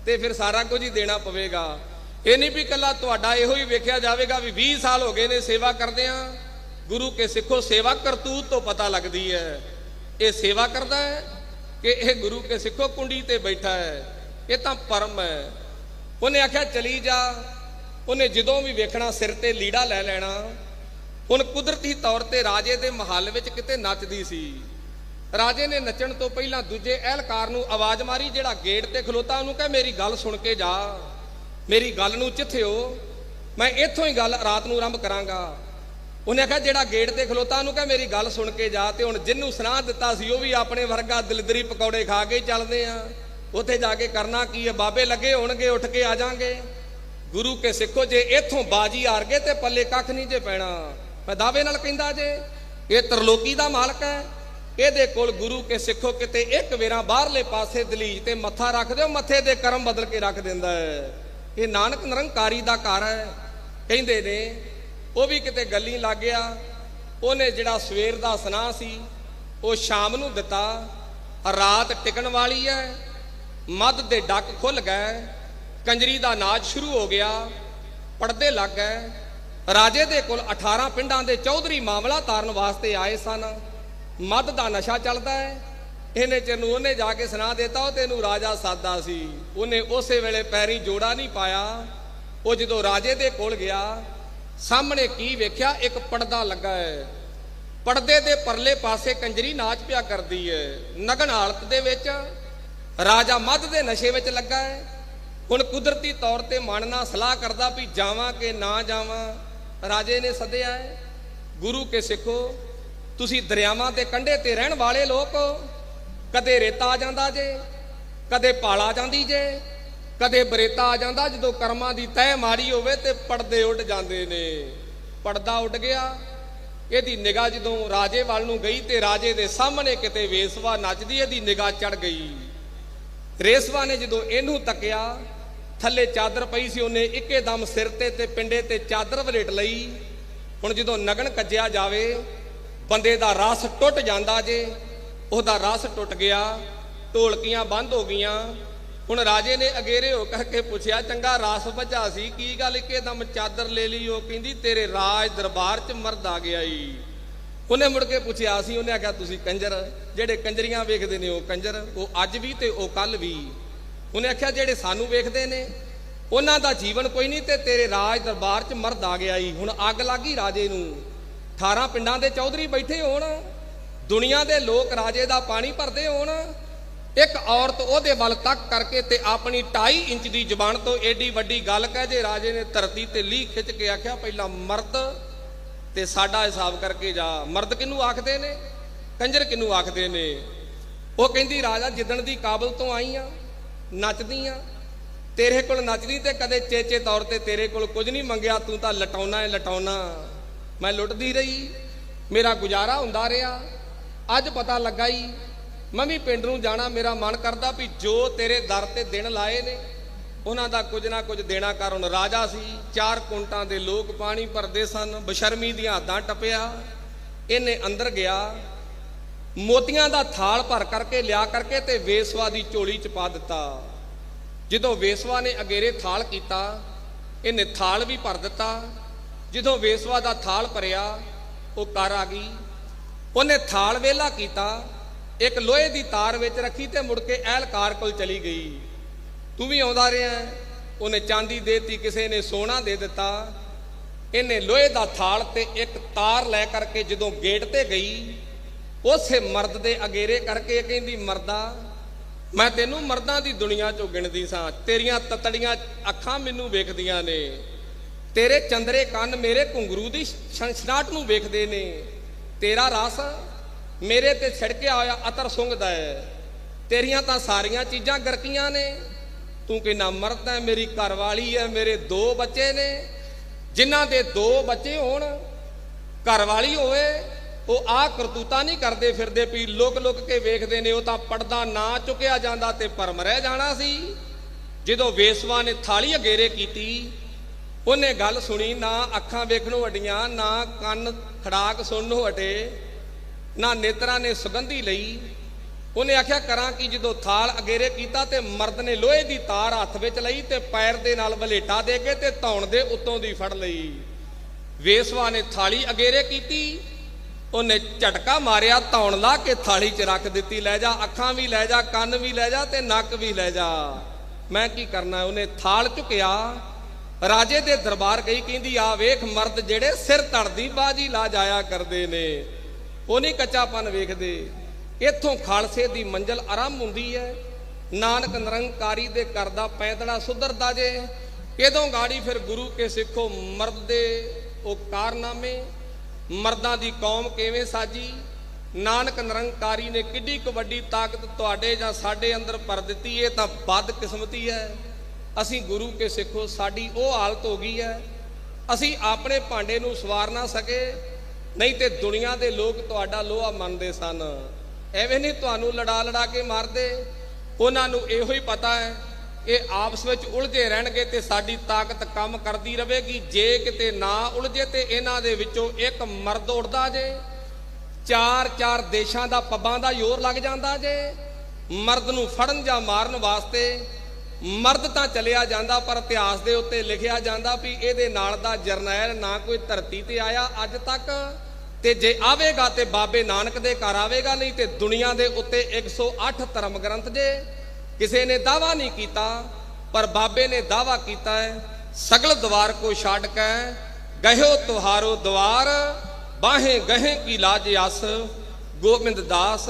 ਤੇ ਫਿਰ ਸਾਰਾ ਕੁਝ ਹੀ ਦੇਣਾ ਪਵੇਗਾ। ਇਹ ਨਹੀਂ ਵੀ ਕੱਲਾ ਤੁਹਾਡਾ ਇਹੋ ਹੀ ਵੇਖਿਆ ਜਾਵੇਗਾ ਵੀ 20 ਸਾਲ ਹੋ ਗਏ ਨੇ ਸੇਵਾ ਕਰਦੇ ਆ। ਗੁਰੂ ਕੇ ਸਿੱਖੋ ਸੇਵਾ ਕਰਤੂਤ ਤੋਂ ਪਤਾ ਲੱਗਦੀ ਹੈ। ਇਹ ਸੇਵਾ ਕਰਦਾ ਹੈ ਕਿ ਇਹ ਗੁਰੂ ਕੇ ਸਿੱਖੋ ਕੁੰਡੀ ਤੇ ਬੈਠਾ ਹੈ। ਇਹ ਤਾਂ ਪਰਮ ਹੈ। ਉਹਨੇ ਆਖਿਆ, ਚਲੀ ਜਾ। ਉਹਨੇ ਜਦੋਂ ਵੀ ਵੇਖਣਾ, ਸਿਰ ਤੇ ਲੀੜਾ ਲੈ ਲੈਣਾ। ਹੁਣ ਕੁਦਰਤੀ ਤੌਰ ਤੇ ਰਾਜੇ ਦੇ ਮਹੱਲ ਵਿੱਚ ਕਿਤੇ ਨੱਚਦੀ ਸੀ। ਰਾਜੇ ਨੇ ਨੱਚਣ ਤੋਂ ਪਹਿਲਾਂ ਦੂਜੇ ਅਹਿਲਕਾਰ ਨੂੰ ਆਵਾਜ਼ ਮਾਰੀ, ਜਿਹੜਾ ਗੇਟ ਤੇ ਖਲੋਤਾ, ਉਹਨੂੰ ਕਹੇ, ਮੇਰੀ ਗੱਲ ਸੁਣ ਕੇ ਜਾ। ਮੇਰੀ ਗੱਲ ਨੂੰ ਚਿੱਥਿਓ, ਮੈਂ ਇੱਥੋਂ ਹੀ ਗੱਲ ਰਾਤ ਨੂੰ ਆਰੰਭ ਕਰਾਂਗਾ। ਉਹਨੇ ਆਖਿਆ ਜਿਹੜਾ ਗੇਟ ਤੇ ਖਲੋਤਾ, ਉਹਨੂੰ ਕਿਹਾ, ਮੇਰੀ ਗੱਲ ਸੁਣ ਕੇ ਜਾ ਤੇ ਹੁਣ ਜਿੰਨੂੰ ਸੁਣਾ ਦਿੱਤਾ ਸੀ, ਉਹ ਵੀ ਆਪਣੇ ਵਰਗਾ ਦਿਲਦਰੀ ਪਕੌੜੇ ਖਾ ਕੇ ਚੱਲਦੇ ਆ। ਉੱਥੇ ਜਾ ਕੇ ਕਰਨਾ ਕੀ ਹੈ? ਬਾਬੇ ਲੱਗੇ ਹੋਣਗੇ, ਉੱਠ ਕੇ ਆ ਜਾਾਂਗੇ। ਗੁਰੂ ਕੇ ਸਿੱਖੋ, ਜੇ ਇੱਥੋਂ ਬਾਜੀ ਹਾਰ ਗਏ ਤੇ ਪੱਲੇ ਕੱਖ ਨਹੀਂ ਜੇ ਪੈਣਾ। ਮੈਂ ਦਾਅਵੇ ਨਾਲ ਕਹਿੰਦਾ ਜੇ, ਇਹ ਤਰਲੋਕੀ ਦਾ ਮਾਲਕ ਹੈ। ਇਹਦੇ ਕੋਲ ਗੁਰੂ ਕੇ ਸਿੱਖੋ, ਕਿਤੇ ਇੱਕ ਵੇਰਾ ਬਾਹਰਲੇ ਪਾਸੇ ਦਲੀਜ ਤੇ ਮੱਥਾ ਰੱਖ ਦਿਓ, ਮੱਥੇ ਦੇ ਕਰਮ ਬਦਲ ਕੇ ਰੱਖ ਦਿੰਦਾ ਹੈ। ਇਹ ਨਾਨਕ ਨਿਰੰਕਾਰੀ ਦਾ ਘਰ ਹੈ। ਕਹਿੰਦੇ ਨੇ, ਉਹ ਵੀ ਕਿਤੇ ਗੱਲੀ ਲੱਗ ਗਿਆ। ਉਹਨੇ ਜਿਹੜਾ ਸਵੇਰ ਦਾ ਸਨਾਹ ਸੀ, ਉਹ ਸ਼ਾਮ ਨੂੰ ਦਿੱਤਾ। ਰਾਤ ਟਿਕਣ ਵਾਲੀ ਹੈ। ਮੱਧ ਦੇ ਡੱਕ ਖੁੱਲ ਗਏ। ਕੰਜਰੀ ਦਾ ਨਾਚ ਸ਼ੁਰੂ ਹੋ ਗਿਆ। ਪਰਦੇ ਲੱਗ ਗਏ। ਰਾਜੇ ਦੇ ਕੋਲ 18 ਪਿੰਡਾਂ ਦੇ ਚੌਧਰੀ ਮਾਮਲਾ ਤਾਰਨ ਵਾਸਤੇ ਆਏ ਸਨ। ਮੱਧ ਦਾ ਨਸ਼ਾ ਚੱਲਦਾ ਹੈ। ਇਹਨੇ ਚਿਰ ਨੂੰ ਉਹਨੇ ਜਾ ਕੇ ਸੁਣਾ ਦਿੱਤਾ, ਉਹ ਤੈਨੂੰ ਰਾਜਾ ਸਾਦਾ ਸੀ। ਉਹਨੇ ਉਸੇ ਵੇਲੇ ਪੈਰੀ ਜੋੜਾ ਨਹੀਂ ਪਾਇਆ। ਉਹ ਜਦੋਂ ਰਾਜੇ ਦੇ ਕੋਲ ਗਿਆ, ਸਾਹਮਣੇ ਕੀ ਵੇਖਿਆ? ਇੱਕ ਪਰਦਾ ਲੱਗਾ ਹੈ। ਪਰਦੇ ਦੇ ਪਰਲੇ ਪਾਸੇ ਕੰਜਰੀ ਨਾਚ ਪਿਆ ਕਰਦੀ ਹੈ। ਨਗਨ ਹਾਲਤ ਦੇ ਵਿੱਚ ਰਾਜਾ ਮੱਧ ਦੇ ਨਸ਼ੇ ਵਿੱਚ ਲੱਗਾ ਹੈ। ਹੁਣ ਕੁਦਰਤੀ ਤੌਰ ਤੇ ਮਨ ਨਾਲ ਸਲਾਹ ਕਰਦਾ ਵੀ ਜਾਵਾਂ ਕਿ ਨਾ ਜਾਵਾਂ। ਰਾਜੇ ਨੇ ਸੱਦਿਆ ਹੈ, ਗੁਰੂ ਕੇ ਸਿੱਖੋ, ਤੁਸੀਂ ਦਰਿਆਵਾਂ ਦੇ ਕੰਢੇ ਤੇ ਰਹਿਣ ਵਾਲੇ ਲੋਕ ਹੋ। ਕਦੇ ਰੇਤਾ ਆ ਜਾਂਦਾ ਜੇ, ਕਦੇ ਪਾਲਾ ਜਾਂਦੀ ਜੇ, ਕਦੇ ਬਰੇਤਾ ਆ ਜਾਂਦਾ, ਜਦੋਂ ਕਰਮਾਂ ਦੀ ਤਹਿ ਮਾਰੀ ਹੋਵੇ ਤੇ ਪਰਦੇ ਉੱਡ ਜਾਂਦੇ ਨੇ। ਪਰਦਾ ਉੱਡ ਗਿਆ, ਇਹਦੀ ਨਿਗਾਹ ਜਦੋਂ ਰਾਜੇ ਵੱਲ ਨੂੰ ਗਈ ਤੇ ਰਾਜੇ ਦੇ ਸਾਹਮਣੇ ਕਿਤੇ ਵੇਸਵਾ ਨੱਚਦੀ, ਇਹਦੀ ਨਿਗਾਹ ਚੜ ਗਈ। ਰੇਸਵਾ ਨੇ ਜਦੋਂ ਇਹਨੂੰ ਤੱਕਿਆ, ਥੱਲੇ ਚਾਦਰ ਪਈ ਸੀ, ਉਹਨੇ ਇੱਕੇ ਦਮ ਸਿਰ ਤੇ ਤੇ ਪਿੰਡੇ ਤੇ ਚਾਦਰ ਵਲੇਟ ਲਈ। ਹੁਣ ਜਦੋਂ ਨਗਨ ਕੱਜਿਆ ਜਾਵੇ, ਬੰਦੇ ਦਾ ਰਸ ਟੁੱਟ ਜਾਂਦਾ ਜੇ ਉਹਦਾ ਰਸ ਟੁੱਟ ਗਿਆ, ਢੋਲਕੀਆਂ ਬੰਦ ਹੋ ਗਈਆਂ। ਹੁਣ ਰਾਜੇ ਨੇ ਅਗੇਰੇ ਹੋ ਕਰਕੇ ਪੁੱਛਿਆ, ਚੰਗਾ ਰਸ ਵੱਜਾ ਸੀ, ਕੀ ਗੱਲ ਇੱਕੇ ਦਮ ਚਾਦਰ ਲੈ ਲਈ? ਉਹ ਕਹਿੰਦੀ, ਤੇਰੇ ਰਾਜ ਦਰਬਾਰ 'ਚ ਮਰਦ ਆ ਗਿਆ ਈ। ਉਹਨੇ ਮੁੜ ਕੇ ਪੁੱਛਿਆ ਸੀ ਉਹਨੇ ਆਖਿਆ, ਤੁਸੀਂ ਕੰਜਰ, ਜਿਹੜੇ ਕੰਜਰੀਆਂ ਵੇਖਦੇ ਨੇ ਉਹ ਕੰਜਰ, ਉਹ ਅੱਜ ਵੀ ਤੇ ਉਹ ਕੱਲ ਵੀ। ਉਹਨੇ ਆਖਿਆ, ਜਿਹੜੇ ਸਾਨੂੰ ਵੇਖਦੇ ਨੇ, ਉਹਨਾਂ ਦਾ ਜੀਵਨ ਕੋਈ ਨਹੀਂ ਤੇ ਤੇਰੇ ਰਾਜ ਦਰਬਾਰ 'ਚ ਮਰਦ ਆ ਗਿਆ ਈ। ਹੁਣ ਅੱਗ ਲੱਗੀ ਰਾਜੇ ਨੂੰ। 18 ਪਿੰਡਾਂ ਦੇ ਚੌਧਰੀ ਬੈਠੇ ਹੋਣ। ਦੁਨੀਆ ਦੇ ਲੋਕ ਰਾਜੇ ਦਾ ਪਾਣੀ ਭਰਦੇ ਹੋਣ, ਇੱਕ ਔਰਤ ਉਹਦੇ ਵੱਲ ਤੱਕ ਕਰਕੇ ਤੇ ਆਪਣੀ 2.5 ਇੰਚ ਦੀ ਜ਼ਬਾਨ ਤੋਂ ਏਡੀ ਵੱਡੀ ਗੱਲ ਕਹਿ ਜੇ ਰਾਜੇ ਨੇ ਧਰਤੀ ਤੇ ਲੀਹ ਖਿੱਚ ਕੇ ਆਖਿਆ, ਪਹਿਲਾਂ ਮਰਦ ਤੇ ਸਾਡਾ ਹਿਸਾਬ ਕਰਕੇ ਜਾ। ਮਰਦ ਕਿਹਨੂੰ ਆਖਦੇ ਨੇ? ਕੰਜਰ ਕਿਹਨੂੰ ਆਖਦੇ ਨੇ? ਉਹ ਕਹਿੰਦੀ, ਰਾਜਾ ਜਿੱਦਣ ਦੀ ਕਾਬਲ ਤੋਂ ਆਈ ਆ, ਨੱਚਦੀ ਆ, ਤੇਰੇ ਕੋਲ ਨੱਚਦੀ ਤੇ ਕਦੇ ਚੇਚੇ ਤੌਰ ਤੇ ਤੇਰੇ ਕੋਲ ਕੁਝ ਨਹੀਂ ਮੰਗਿਆ, ਤੂੰ ਤਾਂ ਲਟਾਉਣਾ ਹੈ ਲਟਾਉਣਾ। ਮੈਂ ਲੁੱਟਦੀ ਰਹੀ, ਮੇਰਾ ਗੁਜ਼ਾਰਾ ਹੁੰਦਾ ਰਿਹਾ। ਅੱਜ ਪਤਾ ਲੱਗਾ ਹੀ ਮੈਂ ਵੀ ਪਿੰਡ ਨੂੰ ਜਾਣਾ, ਮੇਰਾ ਮਨ ਕਰਦਾ ਵੀ ਜੋ ਤੇਰੇ ਦਰ ਤੇ ਦਿਨ ਲਾਏ ਨੇ, ਉਹਨਾਂ ਦਾ ਕੁਝ ਨਾ ਕੁਝ ਦੇਣਾ ਕਰ ਹੁਣ ਰਾਜਾ ਸੀ। ਚਾਰ ਕੁੰਟਾਂ ਦੇ ਲੋਕ ਪਾਣੀ ਭਰਦੇ ਸਨ, ਬਸ਼ਰਮੀ ਦੀਆਂ ਹੱਦਾਂ ਟੱਪਿਆ, ਇਹਨੇ ਅੰਦਰ ਗਿਆ, ਮੋਤੀਆਂ ਦਾ ਥਾਲ ਭਰ ਕਰਕੇ ਲਿਆ ਕਰਕੇ ਤੇ ਵੇਸਵਾ ਦੀ ਝੋਲੀ ਚ ਪਾ ਦਿੱਤਾ। ਜਦੋਂ ਵੇਸਵਾ ਨੇ ਅਗੇਰੇ ਥਾਲ ਕੀਤਾ, ਇਹਨੇ ਥਾਲ ਵੀ ਭਰ ਦਿੱਤਾ। ਜਦੋਂ ਵੇਸਵਾ ਦਾ ਥਾਲ ਭਰਿਆ, ਉਹ ਕਰ ਆ ਗਈ। ਉਹਨੇ ਥਾਲ ਵੇਲਾ ਕੀਤਾ, ਇੱਕ ਲੋਹੇ ਦੀ ਤਾਰ ਵਿੱਚ ਰੱਖੀ ਤੇ ਮੁੜ ਕੇ ਅਹਿਲਕਾਰ ਕੋਲ ਚਲੀ ਗਈ। ਤੂੰ ਵੀ ਆਉਂਦਾ ਰਿਹਾ ਉਹਨੇ ਚਾਂਦੀ ਦੇਤੀ, ਕਿਸੇ ਨੇ ਸੋਨਾ ਦੇ ਦਿੱਤਾ। ਇਹਨੇ ਲੋਹੇ ਦਾ ਥਾਲ ਤੇ ਇੱਕ ਤਾਰ ਲੈ ਕਰਕੇ ਜਦੋਂ ਗੇਟ ਤੇ ਗਈ, ਉਸੇ ਮਰਦ ਦੇ ਅਗੇਰੇ ਕਰਕੇ ਕਹਿੰਦੀ, ਮਰਦਾ, ਮੈਂ ਤੈਨੂੰ ਮਰਦਾਂ ਦੀ ਦੁਨੀਆ ਚੋਂ ਗਿਣਦੀ ਸਾਂ। ਤੇਰੀਆਂ ਤਤੜੀਆਂ ਅੱਖਾਂ ਮੈਨੂੰ ਵੇਖਦੀਆਂ ਨੇ। ਤੇਰੇ ਚੰਦਰੇ ਕੰਨ ਮੇਰੇ ਘੁੰਗਰੂ ਦੀ ਸੰਸਨਾਟ ਨੂੰ ਵੇਖਦੇ ਨੇ। ਤੇਰਾ ਰਸ ਮੇਰੇ ਤੇ ਛਿੜਕਿਆ ਹੋਇਆ ਅਤਰ ਸੁੰਘਦਾ ਹੈ। ਤੇਰੀਆਂ ਤਾਂ ਸਾਰੀਆਂ ਚੀਜ਼ਾਂ ਗਰਕੀਆਂ ਨੇ। ਤੂੰ ਕਿੰਨਾ ਮਰਦ ਹੈ, ਮੇਰੀ ਘਰਵਾਲੀ ਹੈ, ਮੇਰੇ ਦੋ ਬੱਚੇ ਨੇ। ਜਿਨ੍ਹਾਂ ਦੇ ਦੋ ਬੱਚੇ ਹੋਣ, ਘਰਵਾਲੀ ਹੋਵੇ, ਉਹ ਆ ਕਰਤੂਤਾ ਨਹੀਂ ਕਰਦੇ ਫਿਰਦੇ ਵੀ ਲੋਕ ਲੋਕ ਕੇ ਵੇਖਦੇ ਨੇ। ਉਹ ਤਾਂ ਪਰਦਾ ਨਾ ਚੁੱਕਿਆ ਜਾਂਦਾ ਤੇ ਪਰਮ ਰਹਿ ਜਾਣਾ ਸੀ। ਜਦੋਂ ਵੇਸਵਾ ਨੇ ਥਾਲੀ ਅਗੇਰੇ ਕੀਤੀ ਉਹਨੇ ਗੱਲ ਸੁਣੀ, ਨਾ ਅੱਖਾਂ ਵੇਖਣ ਨੂੰ ਹਟੀਆਂ, ਨਾ ਕੰਨ ਖੜਾਕ ਸੁਣਨ ਨੂੰ ਹਟੇ, ਨਾ ਨੇਤਰਾਂ ਨੇ ਸੁਗੰਧੀ ਲਈ। ਉਹਨੇ ਆਖਿਆ, ਕਰਾਂ ਕਿ? ਜਦੋਂ ਥਾਲ ਅਗੇਰੇ ਕੀਤਾ ਤੇ ਮਰਦ ਨੇ ਲੋਹੇ ਦੀ ਤਾਰ ਹੱਥ ਵਿੱਚ ਲਈ ਤੇ ਪੈਰ ਦੇ ਨਾਲ ਵਲੇਟਾ ਦੇ ਕੇ ਤੇ ਧੌਣ ਦੇ ਉੱਤੋਂ ਦੀ ਫੜ ਲਈ। ਵੇਸਵਾ ਨੇ ਥਾਲੀ ਅਗੇਰੇ ਕੀਤੀ। ਉਹਨੇ ਝਟਕਾ ਮਾਰਿਆ, ਧੌਣ ਲਾ ਕੇ ਥਾਲੀ 'ਚ ਰੱਖ ਦਿੱਤੀ, ਲੈ ਜਾ, ਅੱਖਾਂ ਵੀ ਲੈ ਜਾ, ਕੰਨ ਵੀ ਲੈ ਜਾ ਤੇ ਨੱਕ ਵੀ ਲੈ ਜਾ। ਮੈਂ ਕੀ ਕਰਨਾ? ਉਹਨੇ ਥਾਲ ਝੁਕਿਆ ਰਾਜੇ ਦੇ ਦਰਬਾਰ ਗਈ ਕਹਿੰਦੀ, ਆ ਵੇਖ ਮਰਦ ਜਿਹੜੇ ਸਿਰ ਧੜਦੀ, ਬਾਜੀ ਲਾ ਜਾਇਆ ਕਰਦੇ ਨੇ। ਉਹ ਨਹੀਂ ਕੱਚਾਪਨ ਵੇਖਦੇ। ਇੱਥੋਂ ਖਾਲਸੇ ਦੀ ਮੰਜ਼ਲ ਆਰੰਭ ਹੁੰਦੀ ਹੈ। ਨਾਨਕ ਨਿਰੰਕਾਰੀ ਦੇ ਘਰ ਦਾ ਪੈਦਲਾ ਸੁਧਰਦਾ ਜੇ। ਕਿਦੋਂ ਗਾੜੀ ਫਿਰ ਗੁਰੂ ਕੇ ਸਿੱਖੋ ਮਰਦ ਦੇ ਉਹ ਕਾਰਨਾਮੇ। ਮਰਦਾਂ ਦੀ ਕੌਮ ਕਿਵੇਂ ਸਾਜੀ? ਨਾਨਕ ਨਿਰੰਕਾਰੀ ਨੇ ਕਿੱਡੀ ਕੁ ਵੱਡੀ ਤਾਕਤ ਤੁਹਾਡੇ ਜਾਂ ਸਾਡੇ ਅੰਦਰ ਭਰ ਦਿੱਤੀ, ਇਹ ਤਾਂ ਬਦ ਕਿਸਮਤੀ ਹੈ। ਅਸੀਂ ਗੁਰੂ ਕੇ ਸਿੱਖੋ, ਸਾਡੀ ਉਹ ਹਾਲਤ ਹੋ ਗਈ ਹੈ। ਅਸੀਂ ਆਪਣੇ ਭਾਂਡੇ ਨੂੰ ਸਵਾਰ ਨਾ ਸਕੇ, ਨਹੀਂ ਤੇ ਦੁਨੀਆ ਦੇ ਲੋਕ ਤੁਹਾਡਾ ਲੋਹਾ ਮੰਨਦੇ ਸਨ। ਐਵੇਂ ਨਹੀਂ ਤੁਹਾਨੂੰ ਲੜਾ ਲੜਾ ਕੇ ਮਾਰਦੇ। ਉਹਨਾਂ ਨੂੰ ਇਹੋ ਹੀ ਪਤਾ ਹੈ, ਇਹ ਆਪਸ ਵਿੱਚ ਉਲਝੇ ਰਹਿਣਗੇ ਤੇ ਸਾਡੀ ਤਾਕਤ ਕੰਮ ਕਰਦੀ ਰਹੇਗੀ। ਜੇ ਕਿਤੇ ਨਾ ਉਲਝੇ ਤੇ ਇਹਨਾਂ ਦੇ ਵਿੱਚੋਂ ਇੱਕ ਮਰਦ ਉੱਡਦਾ ਜੇ, ਚਾਰ ਚਾਰ ਦੇਸ਼ਾਂ ਦਾ ਪੱਬਾਂ ਦਾ ਜ਼ੋਰ ਲੱਗ ਜਾਂਦਾ ਜੇ, ਮਰਦ ਨੂੰ ਫੜਨ ਜਾਂ ਮਾਰਨ ਵਾਸਤੇ ਮਰਦ ਤਾਂ ਚਲਿਆ ਜਾਂਦਾ, ਪਰ ਇਤਿਹਾਸ ਦੇ ਉੱਤੇ ਲਿਖਿਆ ਜਾਂਦਾ ਵੀ ਇਹਦੇ ਨਾਲ ਦਾ ਜਰਨੈਲ ਨਾ ਕੋਈ ਧਰਤੀ ਤੇ ਆਇਆ। ਅੱਜ ਤੱਕ ਤੇ ਜੇ ਆਵੇਗਾ ਤੇ ਬਾਬੇ ਨਾਨਕ ਦੇ ਘਰ ਆਵੇਗਾ, ਨਹੀਂ ਤੇ ਦੁਨੀਆ ਦੇ ਉੱਤੇ 108 ਧਰਮ ਗ੍ਰੰਥ ਜੇ। ਕਿਸੇ ਨੇ ਦਾਵਾ ਨਹੀਂ ਕੀਤਾ, ਪਰ ਬਾਬੇ ਨੇ ਦਾਵਾ ਕੀਤਾ ਹੈ, ਸਗਲ ਦਵਾਰ ਕੋ ਛੱਡ ਕੇ, ਗਹਿਓ ਤੁਹਾਰੋ ਦਵਾਰ, ਬਾਹੇ ਗਹੇ ਕੀ ਲਾਜ ਅਸ ਗੋਬਿੰਦ ਦਾਸ,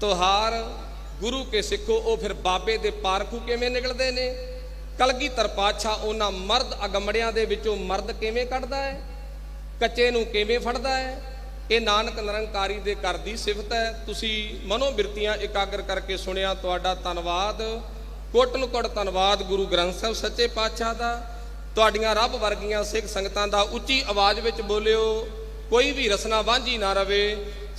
ਤੁਹਾਰ ਗੁਰੂ ਕੇ ਸਿੱਖੋ, ਉਹ ਫਿਰ ਬਾਬੇ ਦੇ ਪਾਰਖੂ ਕਿਵੇਂ ਨਿਕਲਦੇ ਨੇ? ਕਲਗੀਧਰ ਪਾਤਸ਼ਾਹ ਉਹਨਾਂ ਮਰਦ ਅਗੰਮੜਿਆਂ ਦੇ ਵਿੱਚੋਂ ਮਰਦ ਕਿਵੇਂ ਕੱਢਦਾ ਹੈ? ਕੱਚੇ ਨੂੰ ਕਿਵੇਂ ਫੜਦਾ ਹੈ? ਇਹ ਨਾਨਕ ਨਿਰੰਕਾਰੀ ਦੇ ਘਰ ਦੀ ਸਿਫਤ ਹੈ। ਤੁਸੀਂ ਮਨੋਬਿਰਤੀਆਂ ਇਕਾਗਰ ਕਰਕੇ ਸੁਣਿਆ, ਤੁਹਾਡਾ ਧੰਨਵਾਦ। ਕੋਟਨ ਕੋਟ ਧੰਨਵਾਦ ਗੁਰੂ ਗ੍ਰੰਥ ਸਾਹਿਬ ਸੱਚੇ ਪਾਤਸ਼ਾਹ ਦਾ। ਤੁਹਾਡੀਆਂ ਰੱਬ ਵਰਗੀਆਂ ਸਿੱਖ ਸੰਗਤਾਂ ਦਾ ਉੱਚੀ ਆਵਾਜ਼ ਵਿੱਚ ਬੋਲਿਓ, ਕੋਈ ਵੀ ਰਸਨਾ ਵਾਂਝੀ ਨਾ ਰਵੇ।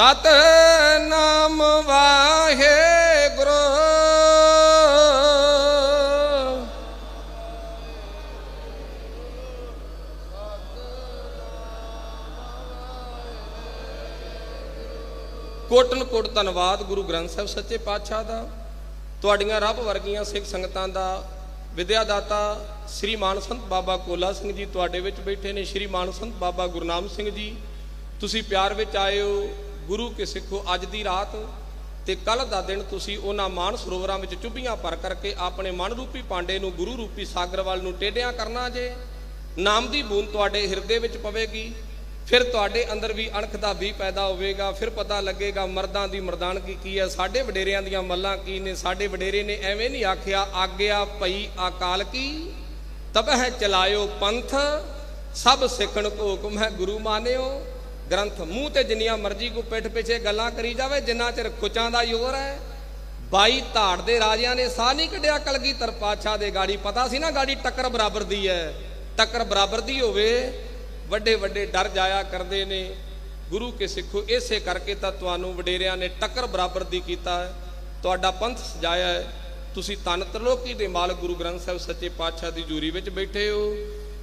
ਸਤ ਨਾਮ ਵਾਹਿਗੁਰੂ ਕੋਟਨ ਕੋਟ ਧੰਨਵਾਦ ਗੁਰੂ ਗ੍ਰੰਥ ਸਾਹਿਬ ਸੱਚੇ ਪਾਤਸ਼ਾਹ ਦਾ। ਤੁਹਾਡੀਆਂ ਰੱਬ ਵਰਗੀਆਂ ਸਿੱਖ ਸੰਗਤਾਂ ਦਾ ਵਿਦਿਆ ਦਾਤਾ ਸ੍ਰੀ ਮਾਨ ਸੰਤ ਬਾਬਾ ਕੋਲਾ ਸਿੰਘ ਜੀ ਤੁਹਾਡੇ ਵਿੱਚ ਬੈਠੇ ਨੇ। ਸ੍ਰੀ ਮਾਨ ਸੰਤ ਬਾਬਾ ਗੁਰਨਾਮ ਸਿੰਘ ਜੀ, ਤੁਸੀਂ ਪਿਆਰ ਵਿੱਚ ਆਏ ਹੋ। ਗੁਰੂ ਕੇ ਸਿੱਖੋ ਅੱਜ ਦੀ ਰਾਤ ਤੇ ਕੱਲ ਦਾ ਦਿਨ ਤੁਸੀਂ ਉਹਨਾਂ ਮਾਨ ਸਰੋਵਰਾਂ ਵਿੱਚ ਚੁੱਭੀਆਂ ਭਰ ਕਰਕੇ ਆਪਣੇ ਮਨ ਰੂਪੀ ਪਾਂਡੇ ਨੂੰ ਗੁਰੂ ਰੂਪੀ ਸਾਗਰ ਵੱਲ ਨੂੰ ਟੇਢਿਆਂ ਕਰਨਾ ਜੇ, ਨਾਮ ਦੀ ਬੂੰਦ ਤੁਹਾਡੇ ਹਿਰਦੇ ਵਿੱਚ ਪਵੇਗੀ, ਫਿਰ ਤੁਹਾਡੇ ਅੰਦਰ ਵੀ ਅਣਖ ਦਾ ਵੀ ਪੈਦਾ ਹੋਵੇਗਾ, ਫਿਰ ਪਤਾ ਲੱਗੇਗਾ ਮਰਦਾਂ ਦੀ ਮਰਦਾਨਗੀ ਕੀ ਹੈ, ਸਾਡੇ ਵਡੇਰਿਆਂ ਦੀਆਂ ਮੱਲਾਂ ਕੀ ਨੇ, ਸਾਡੇ ਵਡੇਰੇ ਨੇ ਐਵੇਂ ਨਹੀਂ ਆਖਿਆ, ਆਗਿਆ ਭਈ ਅਕਾਲ ਕੀ ਤਬਹਿ ਚਲਾਇਓ ਪੰਥ, ਸਭ ਸਿੱਖਣ ਕੋ ਹੁਕਮ ਹੈ ਗੁਰੂ ਮਾਨਿਓ। ਗ੍ਰੰਥ ਮੂੰਹ ਤੇ ਜਿੰਨੀਆਂ ਮਰਜ਼ੀ ਕੋ ਪਿੱਠ ਪਿੱਛੇ ਗੱਲਾਂ ਕਰੀ ਜਾਵੇ, ਜਿੰਨਾ ਚਿਰ ਕੁਚਾਂ ਦਾ ਜ਼ੋਰ ਹੈ। ਬਾਈ ਧਾੜ ਦੇ ਰਾਜਿਆਂ ਨੇ ਸਾਹ ਨਹੀਂ ਕੱਢਿਆ, ਕਲਗੀਧਰ ਪਾਤਸ਼ਾਹ ਦੇ ਗਾੜੀ। ਪਤਾ ਸੀ ਨਾ ਗਾੜੀ ਟੱਕਰ ਬਰਾਬਰ ਦੀ ਹੈ। ਟੱਕਰ ਬਰਾਬਰ ਦੀ ਹੋਵੇ, ਵੱਡੇ ਵੱਡੇ ਡਰ ਜਾਇਆ ਕਰਦੇ ਨੇ। ਗੁਰੂ ਕੇ ਸਿੱਖੋ, ਇਸੇ ਕਰਕੇ ਤਾਂ ਤੁਹਾਨੂੰ ਵਡੇਰਿਆਂ ਨੇ ਟੱਕਰ ਬਰਾਬਰ ਦੀ ਕੀਤਾ ਤੁਹਾਡਾ ਪੰਥ ਸਜਾਇਆ ਹੈ। ਤੁਸੀਂ ਤਨ ਤਰਲੋਕੀ ਦੇ ਮਾਲਕ ਗੁਰੂ ਗ੍ਰੰਥ ਸਾਹਿਬ ਸੱਚੇ ਪਾਤਸ਼ਾਹ ਦੀ ਜੂਰੀ ਵਿੱਚ ਬੈਠੇ ਹੋ।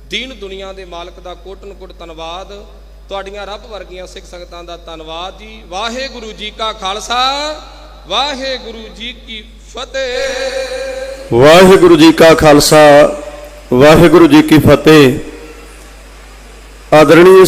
ਦੀਨ ਦੁਨੀਆ ਦੇ ਮਾਲਕ ਦਾ ਕੋਟਨ ਕੋਟ ਧੰਨਵਾਦ। ਤੁਹਾਡੀਆਂ ਰੱਬ ਵਰਗੀਆਂ ਸਿੱਖ ਸੰਗਤਾਂ ਦਾ ਧੰਨਵਾਦ ਜੀ। ਵਾਹਿਗੁਰੂ ਜੀ ਕਾ ਖਾਲਸਾ, ਵਾਹਿਗੁਰੂ ਜੀ ਕੀ ਫਤਿਹ। ਵਾਹਿਗੁਰੂ ਜੀ ਕਾ ਖਾਲਸਾ, ਵਾਹਿਗੁਰੂ ਜੀ ਕੀ ਫਤਿਹ। ਆਦਰਣੀ